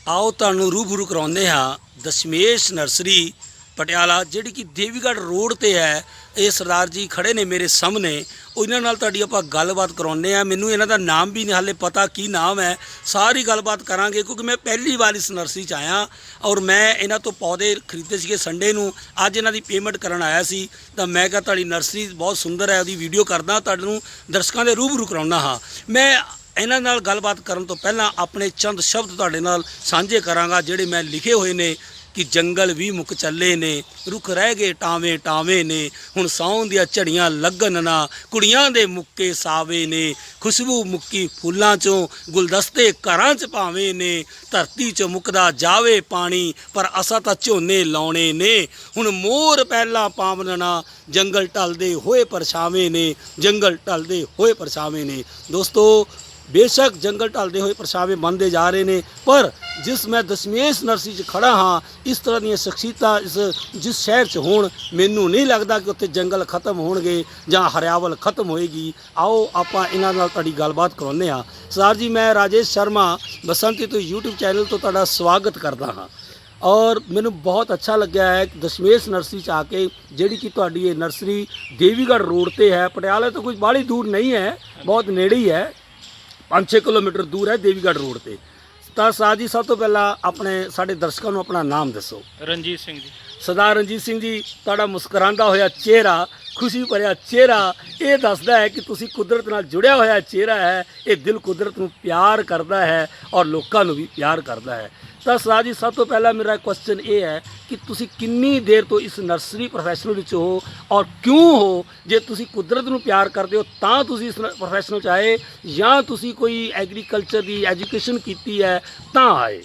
ਆਓ ਤੁਹਾਨੂੰ ਰੂਬਰੂ ਕਰਾਉਂਦੇ ਹਾਂ ਦਸ਼ਮੇਸ਼ ਨਰਸਰੀ ਪਟਿਆਲਾ, ਜਿਹੜੀ ਕਿ ਦੇਵੀਗੜ੍ਹ ਰੋਡ ਤੇ ਹੈ। ਇਹ ਸਰਦਾਰ ਜੀ ਖੜੇ ਨੇ ਮੇਰੇ ਸਾਹਮਣੇ। ਉਹਨਾਂ ਨਾਲ ਤੁਹਾਡੀ ਆਪਾਂ ਗੱਲਬਾਤ ਕਰਾਉਂਦੇ ਆ ਮੈਨੂੰ ਇਹਨਾਂ ਦਾ ਨਾਮ ਵੀ ਨਹੀਂ ਹਾਲੇ ਪਤਾ ਕੀ ਨਾਮ ਹੈ। ਸਾਰੀ ਗੱਲਬਾਤ ਕਰਾਂਗੇ, ਕਿਉਂਕਿ ਮੈਂ ਪਹਿਲੀ ਵਾਰ ਇਸ ਨਰਸਰੀ 'ਚ ਆਇਆ ਔਰ ਮੈਂ ਇਹਨਾਂ ਤੋਂ ਪੌਦੇ ਖਰੀਦੇ ਸੀਗੇ ਸੰਡੇ ਨੂੰ। ਅੱਜ ਇਹਨਾਂ ਦੀ ਪੇਮੈਂਟ ਕਰਨ ਆਇਆ ਸੀ। ਤਾਂ ਮੈਂ ਕਿਹਾ, ਤੁਹਾਡੀ ਨਰਸਰੀ ਬਹੁਤ ਸੁੰਦਰ ਹੈ, ਉਹਦੀ ਵੀਡੀਓ ਕਰਦਾ, ਤੁਹਾਨੂੰ ਦਰਸ਼ਕਾਂ ਦੇ ਰੂਬਰੂ ਕਰਾਉਣਾ ਹਾਂ। ਮੈਂ ਇਹਨਾਂ ਨਾਲ ਗੱਲਬਾਤ ਕਰਨ ਤੋਂ ਪਹਿਲਾਂ ਆਪਣੇ ਚੰਦ ਸ਼ਬਦ ਤੁਹਾਡੇ ਨਾਲ ਸਾਂਝੇ ਕਰਾਂਗਾ, ਜਿਹੜੇ ਮੈਂ ਲਿਖੇ ਹੋਏ ਨੇ ਕਿ ਜੰਗਲ ਵੀ ਮੁੱਕ ਚੱਲੇ ਨੇ, ਰੁੱਖ ਰਹਿ ਗਏ ਟਾਵੇਂ ਟਾਵੇਂ ਨੇ, ਹੁਣ ਸੌਣ ਦੀਆਂ ਝੜੀਆਂ ਲੱਗਣ ਨਾ, ਕੁੜੀਆਂ ਦੇ ਮੁੱਕੇ ਸਾਵੇ ਨੇ, ਖੁਸ਼ਬੂ ਮੁੱਕੀ ਫੁੱਲਾਂ ਚੋਂ, ਗੁਲਦਸਤੇ ਘਰਾਂ 'ਚ ਭਾਵੇਂ ਨੇ, ਧਰਤੀ 'ਚ ਮੁੱਕਦਾ ਜਾਵੇ ਪਾਣੀ, ਪਰ ਅਸਾਂ ਤਾਂ ਝੋਨੇ ਲਾਉਣੇ ਨੇ। ਹੁਣ ਮੋਰ ਪਹਿਲਾਂ ਪਾਵਨਣਾ ਜੰਗਲ ਢਲਦੇ ਹੋਏ ਪਰਛਾਵੇਂ ਨੇ, ਜੰਗਲ ਢਲਦੇ ਹੋਏ ਪਰਛਾਵੇਂ ਨੇ। ਦੋਸਤੋ ਬੇਸ਼ੱਕ ਜੰਗਲ ਢਲਦੇ ਹੋਏ ਪਰਛਾਵੇਂ ਬਣਦੇ ਜਾ ਰਹੇ ਨੇ, ਪਰ ਜਿਸ ਮੈਂ ਦਸ਼ਮੇਸ਼ ਨਰਸਰੀ 'ਚ ਖੜਾ ਹਾਂ, ਇਸ ਤਰ੍ਹਾਂ ਦੀਆਂ ਸ਼ਖਸੀਅਤਾਂ ਇਸ, ਜਿਸ ਸ਼ਹਿਰ 'ਚ ਹੋਣ, ਮੈਨੂੰ ਨਹੀਂ ਲੱਗਦਾ ਕਿ ਉੱਥੇ ਜੰਗਲ ਖਤਮ ਹੋਣਗੇ ਜਾਂ ਹਰਿਆਵਲ ਖਤਮ ਹੋਏਗੀ। ਆਓ ਆਪਾਂ ਇਹਨਾਂ ਨਾਲ ਤੁਹਾਡੀ ਗੱਲਬਾਤ ਕਰਾਉਂਦੇ ਹਾਂ। ਸਰਦਾਰ ਜੀ, ਮੈਂ ਰਾਜੇਸ਼ ਸ਼ਰਮਾ, ਬਸੰਤੀ ਤੋਂ YouTube ਚੈਨਲ ਤੋਂ ਤੁਹਾਡਾ ਸਵਾਗਤ ਕਰਦਾ ਹਾਂ। ਔਰ ਮੈਨੂੰ ਬਹੁਤ ਅੱਛਾ ਲੱਗਿਆ ਹੈ ਦਸ਼ਮੇਸ਼ ਨਰਸਰੀ ਚ ਆ ਕੇ ਜਿਹੜੀ ਕਿ ਤੁਹਾਡੀ ਇਹ ਨਰਸਰੀ ਦੇਵੀਗੜ੍ਹ ਰੋਡ ਤੇ ਹੈ, ਪਟਿਆਲੇ ਤੋਂ ਕੁਝ ਬਾਹਲੀ ਦੂਰ ਨਹੀਂ ਹੈ, ਬਹੁਤ ਨੇੜੇ ਹੀ ਹੈ। 5-6 ਕਿਲੋਮੀਟਰ ਦੂਰ ਹੈ ਦੇਵੀਗੜ੍ਹ ਰੋਡ ਤੇ। ਤਾਂ ਸਾਜ ਜੀ ਸਭ ਤੋਂ ਪਹਿਲਾਂ ਆਪਣੇ ਸਾਡੇ ਦਰਸ਼ਕਾਂ ਨੂੰ ਆਪਣਾ ਨਾਮ ਦੱਸੋ। ਰਣਜੀਤ ਸਿੰਘ ਜੀ। ਸਰਦਾਰ ਰਣਜੀਤ ਸਿੰਘ ਜੀ ਤੁਹਾਡਾ ਮੁਸਕਰਾਉਂਦਾ ਹੋਇਆ ਚਿਹਰਾ ਖੁਸ਼ੀ ਭਰਿਆ ਚਿਹਰਾ ਇਹ ਦੱਸਦਾ ਹੈ ਕਿ ਤੁਸੀਂ ਕੁਦਰਤ ਨਾਲ ਜੁੜਿਆ ਹੋਇਆ ਚਿਹਰਾ ਹੈ। ਇਹ ਦਿਲ ਕੁਦਰਤ ਨੂੰ ਪਿਆਰ ਕਰਦਾ ਹੈ ਔਰ ਲੋਕਾਂ ਨੂੰ ਵੀ ਪਿਆਰ ਕਰਦਾ ਹੈ। ਤਾਂ ਸਰਦਾਰ ਜੀ ਸਭ ਤੋਂ ਪਹਿਲਾਂ ਮੇਰਾ ਕੁਐਸਚਨ ਇਹ ਹੈ ਕਿ ਤੁਸੀਂ ਕਿੰਨੀ ਦੇਰ ਤੋਂ ਇਸ ਨਰਸਰੀ ਪ੍ਰੋਫੈਸ਼ਨਲ ਵਿੱਚ ਹੋ ਔਰ ਕਿਉਂ ਹੋ? ਜੇ ਤੁਸੀਂ ਕੁਦਰਤ ਨੂੰ ਪਿਆਰ ਕਰਦੇ ਹੋ ਤਾਂ ਤੁਸੀਂ ਇਸ ਪ੍ਰੋਫੈਸ਼ਨਲ ਚ ਆਏ ਜਾਂ ਤੁਸੀਂ ਕੋਈ ਐਗਰੀਕਲਚਰ ਦੀ ਐਜੂਕੇਸ਼ਨ ਕੀਤੀ ਹੈ ਤਾਂ ਆਏ।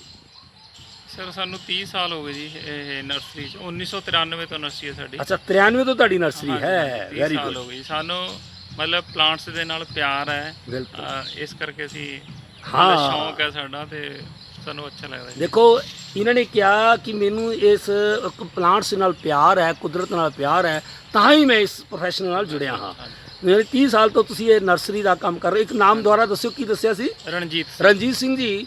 ਸਰ ਸਾਨੂੰ 30 ਸਾਲ ਹੋ ਗਏ ਜੀ ਇਹ ਨਰਸਰੀ ਚ। 1993 ਤੋਂ ਨਰਸਰੀ ਹੈ ਸਾਡੀ। ਅੱਛਾ 93 ਤੋਂ ਤੁਹਾਡੀ ਨਰਸਰੀ ਹੈ। 30 ਵੈਰੀ ਗੁੱਡ ਹੋ। ਸਾਨੂੰ ਮਤਲਬ ਪਲਾਂਟਸ ਦੇ ਨਾਲ ਪਿਆਰ ਹੈ। ਇਸ ਕਰਕੇ ਅਸੀਂ ਹਾਂ। ਸ਼ੌਂਕ ਹੈ ਸਾਡਾ ਤੇ ਸਾਨੂੰ ਅੱਛਾ ਲੱਗਦਾ ਜੀ ਦੇਖੋ ਇਹਨਾਂ ਨੇ ਕਿਹਾ ਕਿ ਮੈਨੂੰ ਇਸ ਪਲਾਂਟਸ ਨਾਲ ਪਿਆਰ ਹੈ ਕੁਦਰਤ ਨਾਲ ਪਿਆਰ ਹੈ ਤਾਂ ਹੀ ਮੈਂ ਇਸ ਪ੍ਰੋਫੈਸ਼ਨ ਨਾਲ ਜੁੜਿਆ ਹਾਂ ਮੇਰੇ 30 ਸਾਲ ਤੋਂ ਤੁਸੀਂ ਇਹ ਨਰਸਰੀ ਦਾ ਕੰਮ ਕਰ ਰਹੇ। ਇੱਕ ਨਾਮ ਦੁਆਰਾ ਦੱਸਿਓ ਕੀ ਦੱਸਿਆ ਸੀ ਰਣਜੀਤ। ਰਣਜੀਤ ਸਿੰਘ ਜੀ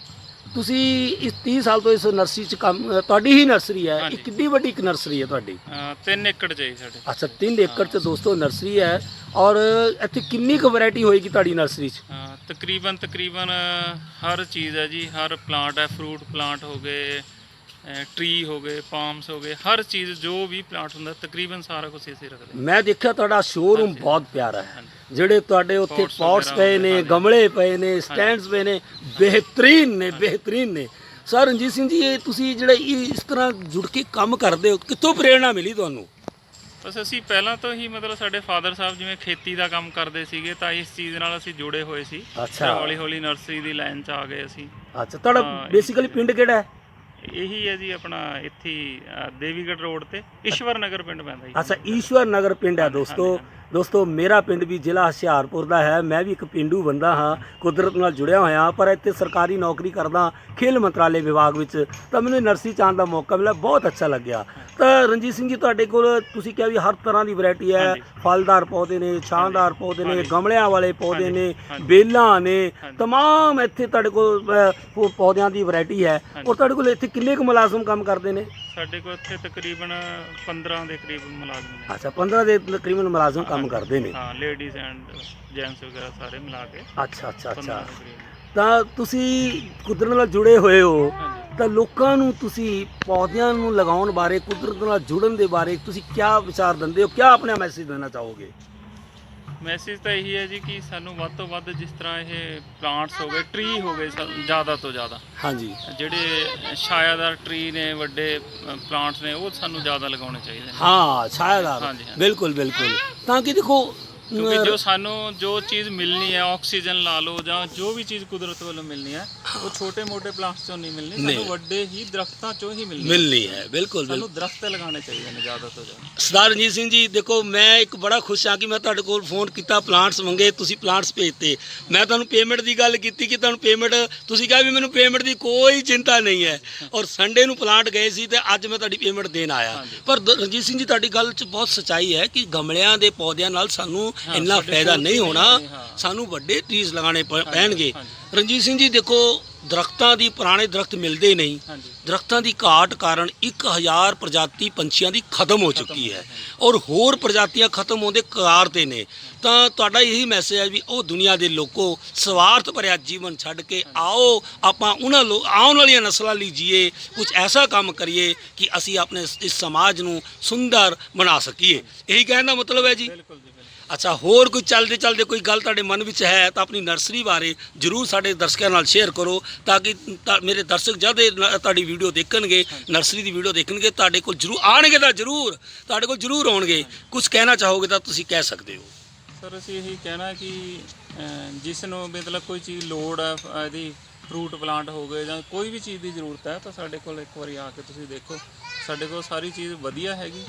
ਤੁਸੀਂ ਇਸ 30 ਸਾਲ ਤੋਂ ਇਸ ਨਰਸਰੀ 'ਚ ਕੰਮ ਅ, ਤੁਹਾਡੀ ਹੀ ਨਰਸਰੀ ਹੈ ਹਾਂਜੀ। ਇਹ ਕਿੰਨੀ ਵੱਡੀ ਇੱਕ ਨਰਸਰੀ ਹੈ ਤੁਹਾਡੀ ਅਹ ਤਿੰਨ ਏਕੜ ਚ ਹੈ ਜੀ ਸਾਡੇ ਅੱਛਾ 3 ਏਕੜ 'ਚ ਦੋਸਤੋ ਨਰਸਰੀ ਹੈ ਔਰ ਇੱਥੇ ਕਿੰਨੀ ਕੁ ਵੈਰਾਈਟੀ ਹੋਏਗੀ ਤੁਹਾਡੀ ਨਰਸਰੀ 'ਚ ਤਕਰੀਬਨ ਤਕਰੀਬਨ ਹਰ ਚੀਜ਼ ਹੈ ਜੀ ਹਰ ਪਲਾਂਟ ਹੈ ਫਰੂਟ ਪਲਾਂਟ ਹੋ ਗਏ ਟਰੀ ਹੋ ਗਏ ਪਾਮਸ ਹੋ ਗਏ ਹਰ ਚੀਜ਼ ਜੋ ਵੀ ਪਲਾਂਟ ਹੁੰਦਾ ਤਕਰੀਬਨ ਸਾਰਾ ਕੁਝ ਅਸੀਂ ਰੱਖਦੇ ਹਾਂ। ਮੈਂ ਦੇਖਿਆ ਤੁਹਾਡਾ ਸ਼ੋਰੂਮ। ਬਹੁਤ ਪਿਆਰਾ ਹੈ ਹਾਂਜੀ। ਜਿਹੜੇ ਤੁਹਾਡੇ ਉੱਥੇ ਪੌਟਸ ਪਏ ਨੇ। ਗਮਲੇ ਪਏ ਨੇ ਸਟੈਂਡਸ ਪਏ ਨੇ ਬਿਹਤਰੀਨ ਨੇ ਬਿਹਤਰੀਨ ਨੇ। ਸਰ ਰਣਜੀਤ ਸਿੰਘ ਜੀ ਇਹ ਤੁਸੀਂ ਜਿਹੜੇ ਇਸ ਤਰ੍ਹਾਂ ਜੁੜ ਕੇ ਕੰਮ ਕਰਦੇ ਹੋ ਕਿੱਥੋਂ ਪ੍ਰੇਰਣਾ ਮਿਲੀ ਤੁਹਾਨੂੰ? ਬਸ ਅਸੀਂ ਪਹਿਲਾਂ ਤੋਂ ਹੀ ਮਤਲਬ ਸਾਡੇ ਫਾਦਰ ਸਾਹਿਬ ਜਿਵੇਂ ਖੇਤੀ ਦਾ ਕੰਮ ਕਰਦੇ ਸੀਗੇ ਤਾਂ ਇਸ ਚੀਜ਼ ਨਾਲ ਅਸੀਂ ਜੁੜੇ ਹੋਏ ਸੀ। ਅੱਛਾ। ਹੌਲੀ ਹੌਲੀ ਨਰਸਰੀ ਦੀ ਲਾਈਨ 'ਚ ਆ ਗਏ ਅਸੀਂ। ਅੱਛਾ ਤੁਹਾਡਾ ਬੇਸਿਕਲੀ ਪਿੰਡ ਕਿਹੜਾ ਹੈ? ਇਹੀ ਹੈ ਜੀ ਆਪਣਾ ਇੱਥੇ ਦੇਵੀਗੜ੍ਹ ਰੋਡ ਤੇ ਈਸ਼ਵਰ ਨਗਰ ਪਿੰਡ ਪੈਂਦਾ ਜੀ। ਅੱਛਾ ਈਸ਼ਵਰ ਨਗਰ ਪਿੰਡ ਹੈ ਦੋਸਤੋ। ਦੋਸਤੋ ਮੇਰਾ ਪਿੰਡ ਵੀ ਜ਼ਿਲ੍ਹਾ ਹੁਸ਼ਿਆਰਪੁਰ ਦਾ ਹੈ ਮੈਂ ਵੀ ਇੱਕ ਪਿੰਡੂ ਬੰਦਾ ਹਾਂ ਕੁਦਰਤ ਨਾਲ ਜੁੜਿਆ ਹੋਇਆ ਪਰ ਇੱਥੇ ਸਰਕਾਰੀ ਨੌਕਰੀ ਕਰਦਾ ਖੇਲ ਮੰਤਰਾਲੇ ਵਿਭਾਗ ਵਿੱਚ ਤਾਂ ਮੈਨੂੰ ਇਹ ਨਰਸਰੀ ਚਾਣ ਦਾ ਮੌਕਾ ਮਿਲਿਆ ਬਹੁਤ ਅੱਛਾ ਲੱਗਿਆ ਤਾਂ ਰਣਜੀਤ ਸਿੰਘ ਜੀ ਤੁਹਾਡੇ ਕੋਲ ਤੁਸੀਂ ਕਿਹਾ ਵੀ ਹਰ ਤਰ੍ਹਾਂ ਦੀ ਵੈਰਾਈਟੀ ਹੈ। ਫਲਦਾਰ ਪੌਦੇ ਨੇ ਛਾਂਦਾਰ ਪੌਦੇ ਨੇ। ਗਮਲਿਆਂ ਵਾਲੇ ਪੌਦੇ ਨੇ। ਬੇਲਾਂ ਨੇ। ਤਮਾਮ ਇੱਥੇ ਤੁਹਾਡੇ ਕੋਲ ਪੌਦਿਆਂ ਦੀ ਵੈਰਾਈਟੀ ਹੈ। ਔਰ ਤੁਹਾਡੇ ਕੋਲ ਇੱਥੇ ਕਿੰਨੇ ਕੁ ਮੁਲਾਜ਼ਮ ਕੰਮ ਕਰਦੇ ਨੇ ਸਾਡੇ ਕੋਲ ਇੱਥੇ ਤਕਰੀਬਨ 15 ਦੇ ਕਰੀਬ ਮੁਲਾਜ਼ਮ ਨੇ ਅੱਛਾ 15 ਦੇ ਤਕਰੀਬਨ ਮੁਲਾਜ਼ਮ ਕੰਮ ਕਰਦੇ ਨੇ? ਹਾਂ ਲੇਡੀਜ਼ ਐਂਡ ਜੈਂਟਸ ਵਗੈਰਾ ਸਾਰੇ ਮਿਲਾ ਕੇ ਅੱਛਾ ਅੱਛਾ 15 ਅੱਛਾ ਤਾਂ ਤੁਸੀਂ ਕੁਦਰਤ ਨਾਲ ਜੁੜੇ ਹੋਏ ਹੋ। ਤਾਂ ਲੋਕਾਂ ਨੂੰ ਤੁਸੀਂ ਪੌਦਿਆਂ ਨੂੰ ਲਗਾਉਣ ਬਾਰੇ ਕੁਦਰਤ ਨਾਲ ਜੁੜਨ ਦੇ ਬਾਰੇ ਤੁਸੀਂ ਕੀ ਵਿਚਾਰ ਦਿੰਦੇ ਹੋ? ਕੀ ਆਪਣਾ ਮੈਸੇਜ ਦੇਣਾ ਚਾਹੋਗੇ? ਮੈਸੇਜ ਤਾਂ ਇਹੀ ਹੈ ਜੀ ਕਿ ਸਾਨੂੰ ਵੱਧ ਤੋਂ ਵੱਧ ਜਿਸ ਤਰ੍ਹਾਂ ਇਹ ਪਲਾਂਟਸ ਹੋ ਗਏ ਟਰੀ ਹੋ ਗਏ ਜ਼ਿਆਦਾ ਤੋਂ ਜ਼ਿਆਦਾ। ਹਾਂਜੀ। ਜਿਹੜੇ ਛਾਇਆਦਾਰ ਟਰੀ ਨੇ ਵੱਡੇ ਪਲਾਂਟਸ ਨੇ ਉਹ ਸਾਨੂੰ ਜ਼ਿਆਦਾ ਲਗਾਉਣੇ ਚਾਹੀਦੇ ਨੇ। ਹਾਂ ਛਾਇਆਦਾਰ। ਬਿਲਕੁਲ ਬਿਲਕੁਲ। ਤਾਂ ਕਿ ਦੇਖੋ ਕਿਉਂਕਿ ਜੋ ਸਾਨੂੰ ਜੋ ਚੀਜ਼ ਮਿਲਣੀ ਹੈ ਆਕਸੀਜਨ ਲਾ ਲਓ ਜਾਂ ਜੋ ਵੀ ਚੀਜ਼ ਕੁਦਰਤ ਵੱਲੋਂ ਮਿਲਣੀ ਹੈ ਉਹ ਛੋਟੇ-ਮੋਟੇ ਪਲਾਂਟਸ ਚੋਂ ਨਹੀਂ ਮਿਲਣੀ। ਸਾਨੂੰ ਵੱਡੇ ਹੀ ਦਰਖਤਾਂ ਚੋਂ ਹੀ ਮਿਲਣੀ। ਮਿਲਣੀ ਹੈ ਬਿਲਕੁਲ ਬਿਲਕੁਲ ਸਾਨੂੰ ਦਰਖਤ ਲਗਾਉਣੇ ਚਾਹੀਦੇ ਨੇ ਜ਼ਿਆਦਾ ਤੋਂ ਜ਼ਿਆਦਾ ਸਰਦਾਰ ਰਣਜੀਤ ਸਿੰਘ ਜੀ ਦੇਖੋ ਮੈਂ ਇੱਕ ਬੜਾ ਖੁਸ਼ ਹਾਂ ਕਿ ਮੈਂ ਤੁਹਾਡੇ ਕੋਲ ਫੋਨ ਕੀਤਾ ਪਲਾਂਟਸ ਮੰਗੇ ਤੁਸੀਂ ਪਲਾਂਟਸ ਭੇਜਤੇ ਮੈਂ ਤੁਹਾਨੂੰ ਪੇਮੈਂਟ ਦੀ ਗੱਲ ਕੀਤੀ ਕਿ ਤੁਹਾਨੂੰ ਪੇਮੈਂਟ ਤੁਸੀਂ ਕਿਹਾ ਵੀ ਮੈਨੂੰ ਪੇਮੈਂਟ ਦੀ ਕੋਈ ਚਿੰਤਾ ਨਹੀਂ ਹੈ ਔਰ ਸੰਡੇ ਨੂੰ ਪਲਾਂਟ ਗਏ ਸੀ ਤੇ ਅੱਜ ਮੈਂ ਤੁਹਾਡੀ ਪੇਮੈਂਟ ਦੇਣ ਆਇਆ। ਪਰ ਰਣਜੀਤ ਸਿੰਘ ਜੀ ਤੁਹਾਡੀ ਗੱਲ 'ਚ ਬਹੁਤ ਸੱਚਾਈ ਹੈ ਕਿ ਗਮਲਿਆਂ ਦੇ ਪੌਦਿਆਂ ਨਾਲ ਸਾਨੂੰ ਇੰਨਾ ਫਾਇਦਾ ਨਹੀਂ ਹੋਣਾ। ਸਾਨੂੰ ਵੱਡੇ ਟਰੀਜ਼ ਲਗਾਉਣੇ ਪ- ਪੈਣਗੇ। ਰਣਜੀਤ ਸਿੰਘ ਜੀ ਦੇਖੋ ਦਰਖਤਾਂ ਦੀ ਪੁਰਾਣੇ ਦਰਖਤ ਮਿਲਦੇ ਨਹੀਂ। ਦਰਖਤਾਂ ਦੀ ਘਾਟ ਕਾਰਨ 1000 ਪ੍ਰਜਾਤੀ ਪੰਛੀਆਂ ਦੀ ਖਤਮ ਹੋ ਚੁੱਕੀ ਹੈ ਔਰ ਹੋਰ ਪ੍ਰਜਾਤੀਆਂ ਖਤਮ ਹੋਣ ਦੇ ਕਗਾਰ ਤੇ ਨੇ। ਤਾਂ ਤੁਹਾਡਾ ਇਹੀ ਮੈਸੇਜ ਹੈ ਵੀ ਉਹ ਦੁਨੀਆ ਦੇ ਲੋਕੋ ਸਵਾਰਥ ਭਰਿਆ ਜੀਵਨ ਛੱਡ ਕੇ ਆਓ ਆਪਾਂ ਉਹਨਾਂ ਲੋ ਆਉਣ ਵਾਲੀਆਂ ਨਸਲਾਂ ਲਈ ਜੀਏ ਕੁਝ ਐਸਾ ਕੰਮ ਕਰੀਏ ਕਿ ਅਸੀਂ ਆਪਣੇ ਇਸ- ਸਮਾਜ ਨੂੰ ਸੁੰਦਰ ਬਣਾ ਸਕੀਏ। ਇਹੀ ਕਹਿਣ ਦਾ ਮਤਲਬ ਹੈ ਜੀ ਅੱਛਾ ਹੋਰ ਕੋਈ ਚੱਲਦੇ ਚੱਲਦੇ ਕੋਈ ਗੱਲ ਤੁਹਾਡੇ ਮਨ ਵਿੱਚ ਹੈ ਤਾਂ ਆਪਣੀ ਨਰਸਰੀ ਬਾਰੇ ਜਰੂਰ ਸਾਡੇ ਦਰਸ਼ਕਾਂ ਨਾਲ ਸ਼ੇਅਰ ਕਰੋ ਤਾਂ ਕਿ ਤਾਂ ਮੇਰੇ ਦਰਸ਼ਕ ਜਦ ਇਹ ਨ- ਤੁਹਾਡੀ ਵੀਡੀਓ ਦੇਖਣਗੇ ਨਰਸਰੀ ਦੀ ਵੀਡੀਓ ਦੇਖਣਗੇ ਤੁਹਾਡੇ ਕੋਲ ਜਰੂਰ ਆਣਗੇ ਤਾਂ ਜਰੂਰ ਤੁਹਾਡੇ ਕੋਲ ਜਰੂਰ ਆਉਣਗੇ। ਕੁਝ ਕਹਿਣਾ ਚਾਹੋਗੇ ਤਾਂ ਤੁਸੀਂ ਕਹਿ ਸਕਦੇ ਹੋ। ਸਰ ਅਸੀਂ ਇਹੀ ਕਹਿਣਾ ਕਿ ਅਹ, ਜਿਸ ਨੂੰ ਮਤਲਬ ਕੋਈ ਚੀਜ਼ ਲੋੜ ਹੈ ਅਹ, ਇਹਦੀ ਫਰੂਟ ਪਲਾਂਟ ਹੋ ਗਏ ਜਾਂ ਕੋਈ ਵੀ ਚੀਜ਼ ਦੀ ਜ਼ਰੂਰਤ ਹੈ ਤਾਂ ਸਾਡੇ ਕੋਲ ਇੱਕ ਵਾਰੀ ਆ ਕੇ ਤੁਸੀਂ ਦੇਖੋ। ਸਾਡੇ ਕੋਲ ਸਾਰੀ ਚੀਜ਼ ਵਧੀਆ ਹੈਗੀ।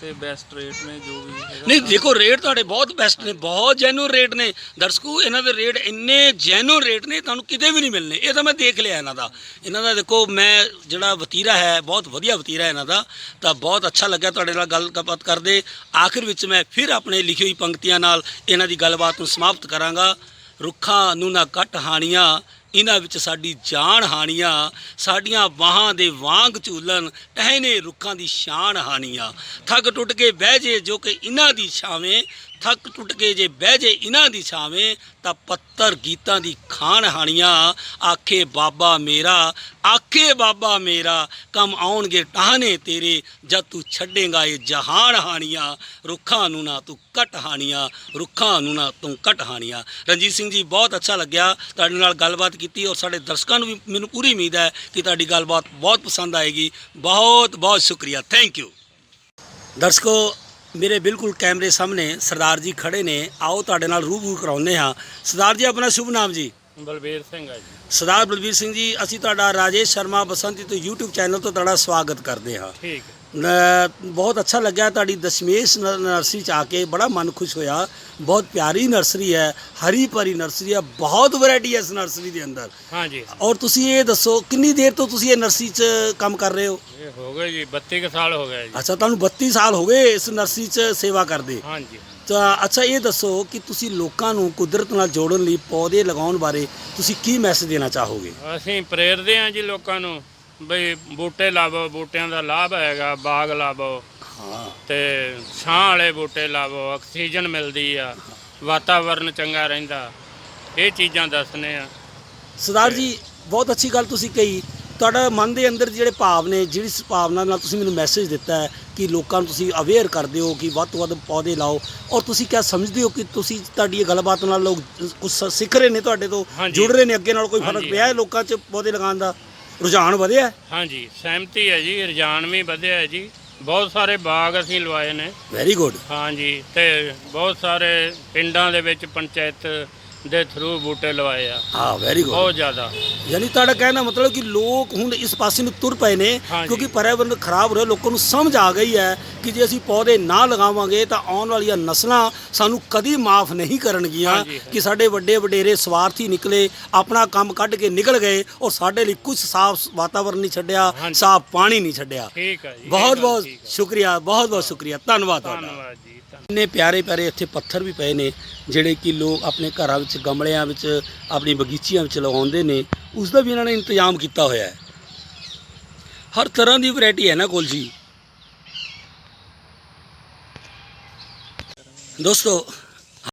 ਤੇ ਬੈਸਟ ਰੇਟ ਨੇ ਜੋ ਵੀ ਹੈਗਾ ਨਹੀਂ ਦੇਖੋ ਰੇਟ ਤੁਹਾਡੇ ਬਹੁਤ ਬੈਸਟ ਨੇ ਬਹੁਤ ਜੈਨੂਅਲ ਰੇਟ ਨੇ। ਦਰਸ਼ਕੋ ਇਹਨਾਂ ਦੇ ਰੇਟ ਇੰਨੇ ਜੈਨੂਅਲ ਰੇਟ ਨੇ ਤੁਹਾਨੂੰ ਕਿਤੇ ਵੀ ਨਹੀਂ ਮਿਲਨੇ ਇਹ ਤਾਂ ਮੈਂ ਦੇਖ ਲਿਆ ਇਹਨਾਂ ਦਾ। ਇਹਨਾਂ ਦਾ ਦੇਖੋ ਮੈਂ ਜਿਹੜਾ ਵਤੀਰਾ ਹੈ ਬਹੁਤ ਵਧੀਆ ਵਤੀਰਾ ਹੈ ਇਹਨਾਂ ਦਾ ਤਾਂ ਬਹੁਤ ਅੱਛਾ ਲੱਗਿਆ ਤੁਹਾਡੇ ਨਾਲ ਗੱਲਬਾਤ ਕਰਦੇ। ਆਖਿਰ ਵਿੱਚ ਮੈਂ ਫਿਰ ਆਪਣੇ ਲਿਖੀ ਹੋਈ ਪੰਕਤੀਆਂ ਨਾਲ ਇਹਨਾਂ ਦੀ ਗੱਲਬਾਤ ਨੂੰ ਸਮਾਪਤ ਕਰਾਂਗਾ। ਰੁੱਖਾਂ ਨੂੰ ਨਾ ਕੱਟ ਹਾਣੀਆਂ। ਇਹਨਾਂ ਵਿੱਚ ਸਾਡੀ ਜਾਨ ਹਾਨੀਆਂ, ਸਾਡੀਆਂ ਬਾਹਾਂ ਦੇ ਵਾਂਗ ਝੂਲਣ ਟਹਿਨੇ ਰੁੱਖਾਂ ਦੀ ਸ਼ਾਨ ਹਾਨੀਆਂ। ਥੱਕ ਟੁੱਟ ਕੇ ਬਹਿ ਜੇ ਜੋ ਕਿ ਇਹਨਾਂ ਦੀ ਛਾਵੇਂ ਥੱਕ ਟੁੱਟ ਕੇ ਜੇ ਬਹਿ ਜੇ ਇਹਨਾਂ ਦੀ ਛਾਵੇਂ, ਤਾਂ ਪੱਤਰ ਗੀਤਾਂ ਦੀ ਖਾਨ ਹਾਣੀਆਂ। ਆਖੇ, ਬਾਬਾ ਮੇਰਾ, ਆਖੇ, ਬਾਬਾ ਮੇਰਾ, ਕੰਮ ਆਉਣਗੇ ਟਾਹਨੇ ਤੇਰੇ, ਜਦ ਤੂੰ ਛੱਡੇਗਾ ਇਹ ਜਹਾਨ ਹਾਣੀਆਂ। ਰੁੱਖਾਂ ਨੂੰ ਨਾ ਤੂੰ ਕੱਟ ਹਾਣੀਆਂ, ਰੁੱਖਾਂ ਨੂੰ ਨਾ ਤੂੰ ਕੱਟ ਹਾਣੀਆਂ। ਰਣਜੀਤ ਸਿੰਘ ਜੀ, ਬਹੁਤ ਅੱਛਾ ਲੱਗਿਆ ਤੁਹਾਡੇ ਨਾਲ ਗੱਲਬਾਤ ਕੀਤੀ ਔਰ ਸਾਡੇ ਦਰਸ਼ਕਾਂ ਨੂੰ ਵੀ ਮੈਨੂੰ ਪੂਰੀ ਉਮੀਦ ਹੈ ਕਿ ਤੁਹਾਡੀ ਗੱਲਬਾਤ ਬਹੁਤ ਪਸੰਦ ਆਏਗੀ। ਬਹੁਤ ਬਹੁਤ ਸ਼ੁਕਰੀਆ। ਥੈਂਕ ਯੂ ਦਰਸ਼ਕੋ ਮੇਰੇ ਬਿਲਕੁਲ ਕੈਮਰੇ ਸਾਹਮਣੇ ਸਰਦਾਰ ਜੀ ਖੜੇ ਨੇ। ਆਓ ਤੁਹਾਡੇ ਨਾਲ ਰੂਬਰੂ ਕਰਾਉਂਦੇ ਹਾਂ। ਸਰਦਾਰ ਜੀ ਆਪਣਾ ਸ਼ੁਭ ਨਾਮ ਜੀ। ਬਲਬੀਰ ਸਿੰਘ ਹੈ ਜੀ। ਸਰਦਾਰ ਬਲਬੀਰ ਸਿੰਘ ਜੀ ਅਸੀਂ ਤੁਹਾਡਾ ਰਾਜੇਸ਼ ਸ਼ਰਮਾ ਬਸੰਤੀ ਤੋਂ YouTube ਚੈਨਲ ਤੋਂ ਤੁਹਾਡਾ ਸਵਾਗਤ ਕਰਦੇ ਹਾਂ। ਠੀਕ ਨ- ਬਹੁਤ ਅੱਛਾ ਲੱਗਿਆ ਤੁਹਾਡੀ ਦਸ਼ਮੇਸ਼ ਨਰਸਰੀ ਚ ਆ ਕੇ। ਬੜਾ ਮਨ ਖੁਸ਼ ਹੋਇਆ। ਬਹੁਤ ਪਿਆਰੀ ਨਰਸਰੀ ਹੈ ਹਰੀ ਭਰੀ ਨਰਸਰੀ ਹੈ ਬਹੁਤ ਵੈਰਾਈਟੀ ਹੈ ਇਸ ਨਰਸਰੀ ਦੇ ਅੰਦਰ। ਹਾਂਜੀ। ਔਰ ਤੁਸੀਂ ਇਹ ਦੱਸੋ ਕਿੰਨੀ ਦੇਰ ਤੋਂ ਤੁਸੀਂ ਇਹ ਨਰਸਰੀ 'ਚ ਕੰਮ ਕਰ ਰਹੇ ਹੋ? ਇਹ ਹੋ ਗਏ ਜੀ 32 ਕੁ ਸਾਲ ਹੋ ਗਏ ਜੀ। ਅੱਛਾ ਤੁਹਾਨੂੰ 32 ਸਾਲ ਹੋ ਗਏ ਇਸ ਨਰਸਰੀ 'ਚ ਸੇਵਾ ਕਰਦੇ। ਹਾਂਜੀ। ਤਾਂ ਅੱਛਾ ਇਹ ਦੱਸੋ ਕਿ ਤੁਸੀਂ ਲੋਕਾਂ ਨੂੰ ਕੁਦਰਤ ਨਾਲ ਜੋੜਨ ਲਈ ਪੌਦੇ ਲਗਾਉਣ ਬਾਰੇ ਤੁਸੀਂ ਕੀ ਮੈਸੇਜ ਦੇਣਾ ਚਾਹੋਗੇ? ਅਸੀਂ ਪ੍ਰੇਰਦੇ ਹਾਂ ਜੀ ਲੋਕਾਂ ਨੂੰ। ਬਈ ਬੂਟੇ ਲਾਵੋ ਬੂਟਿਆਂ ਦਾ ਲਾਭ ਹੈਗਾ ਬਾਗ ਲਾਵੋ। ਹਾਂ। ਤੇ ਛਾਂ ਵਾਲੇ ਬੂਟੇ ਲਾਵੋ ਆਕਸੀਜਨ ਮਿਲਦੀ ਆ ਵਾਤਾਵਰਨ ਚੰਗਾ ਰਹਿੰਦਾ। ਇਹ ਚੀਜ਼ਾਂ ਦੱਸਨੇ ਆ। ਸਰਦਾਰ ਜੀ ਬਹੁਤ ਅੱਛੀ ਗੱਲ ਤੁਸੀਂ ਕਹੀ। ਤੁਹਾਡਾ ਮਨ ਦੇ ਅੰਦਰ ਜਿਹੜੇ ਭਾਵ ਨੇ ਜਿਹੜੀ ਭਾਵਨਾ ਨਾਲ ਤੁਸੀਂ ਮੈਨੂੰ ਮੈਸੇਜ ਦਿੱਤਾ ਹੈ ਕਿ ਲੋਕਾਂ ਨੂੰ ਤੁਸੀਂ ਅਵੇਅਰ ਕਰਦੇ ਹੋ ਕਿ ਵੱਧ ਤੋਂ ਵੱਧ ਪੌਦੇ ਲਾਓ। ਔਰ ਤੁਸੀਂ ਕਿਆ ਸਮਝਦੇ ਹੋ ਕਿ ਤੁਸੀਂ ਤੁਹਾਡੀ ਇਹ ਗੱਲਬਾਤ ਨਾਲ ਲੋਕ ਕੁਝ ਸਿੱਖ ਰਹੇ ਨੇ ਤੁਹਾਡੇ ਤੋਂ ਹਾਂਜੀ। ਜੁੜ ਰਹੇ ਨੇ ਅੱਗੇ ਨਾਲ ਕੋਈ ਫ਼ਰਕ ਹਾਂਜੀ। ਪਿਆ ਹੈ ਲੋਕਾਂ 'ਚ ਪੌਦੇ ਲਗਾਉਣ ਦਾ? ਰੁਝਾਨ ਵਧਿਆ? ਹਾਂਜੀ ਸਹਿਮਤੀ ਹੈ ਜੀ ਰੁਝਾਨ ਵੀ ਵਧਿਆ ਹੈ ਜੀ। ਬਹੁਤ ਸਾਰੇ ਬਾਗ ਅਸੀਂ ਲਵਾਏ ਨੇ। ਵੈਰੀ ਗੁੱਡ ਹਾਂਜੀ ਤੇ ਬਹੁਤ ਸਾਰੇ ਪਿੰਡਾਂ ਦੇ ਵਿੱਚ ਪੰਚਾਇਤ ਦੇ ਥਰੂ ਬੂਟੇ ਲਵਾਏ ਆ ਹਾਂ ਵੈਰੀ ਗੁੱਡ ਬਹੁਤ ਜ਼ਿਆਦਾ ਯਾਨੀ ਤੁਹਾਡਾ ਕਹਿਣ ਮਤਲਬ ਕਿ ਲੋਕ ਹੁਣ ਇਸ ਪਾਸੇ ਨੂੰ ਤੁਰ ਪਏ ਨੇ ਹਾਂਜੀ। ਕਿਉਂਕਿ ਪਰਿਆਵਰਨ ਖਰਾਬ ਹੋ ਰਿਹਾ ਲੋਕਾਂ ਨੂੰ ਸਮਝ ਆ ਗਈ ਹੈ ਕਿ ਜੇ ਅਸੀਂ ਪੌਦੇ ਨਾ ਲਗਾਵਾਂਗੇ ਤਾਂ ਆਉਣ ਵਾਲੀਆਂ ਨਸਲਾਂ ਸਾਨੂੰ ਕਦੀ ਮਾਫ ਨਹੀਂ ਕਰਨਗੀਆਂ ਹਾਂਜੀ। ਕਿ ਸਾਡੇ ਵੱਡੇ ਵਡੇਰੇ ਸਵਾਰਥੀ ਨਿਕਲੇ ਆਪਣਾ ਕੰਮ ਕੱਢ ਕੇ ਨਿਕਲ ਗਏ ਔਰ ਸਾਡੇ ਲਈ ਕੁਝ ਸਾਫ਼ ਵਾਤਾਵਰਨ ਨਹੀਂ ਛੱਡਿਆ। ਸਾਫ਼ ਪਾਣੀ ਨਹੀਂ ਛੱਡਿਆ ਠੀਕ ਹੈ ਜੀ ਇਹ ਬਹੁਤ ਗੱਲ ਬਹੁਤ ਠੀਕ। ਸ਼ੁਕਰੀਆ ਬਹੁਤ ਬਹੁਤ ਸ਼ੁਕਰੀਆ ਧੰਨਵਾਦ ਤੁਹਾਡਾ ਧੰਨਵਾਦ ਜੀ ਇੰਨੇ ਪਿਆਰੇ ਪਿਆਰੇ ਇੱਥੇ ਪੱਥਰ ਵੀ ਪਏ ਨੇ, ਜਿਹੜੇ ਕਿ ਲੋਕ ਆਪਣੇ ਘਰਾਂ ਵਿੱਚ, ਗਮਲਿਆਂ ਵਿੱਚ, ਆਪਣੀ ਬਗੀਚੀਆਂ ਵਿੱਚ ਲਗਾਉਂਦੇ ਨੇ, ਉਸ ਦਾ ਵੀ ਇਹਨਾਂ ਨੇ ਇੰਤਜ਼ਾਮ ਕੀਤਾ ਹੋਇਆ ਹੈ। ਹਰ ਤਰ੍ਹਾਂ ਦੀ ਵੈਰਾਈਟੀ ਹੈ ਨਾ ਕੋਲ ਜੀ। ਦੋਸਤੋ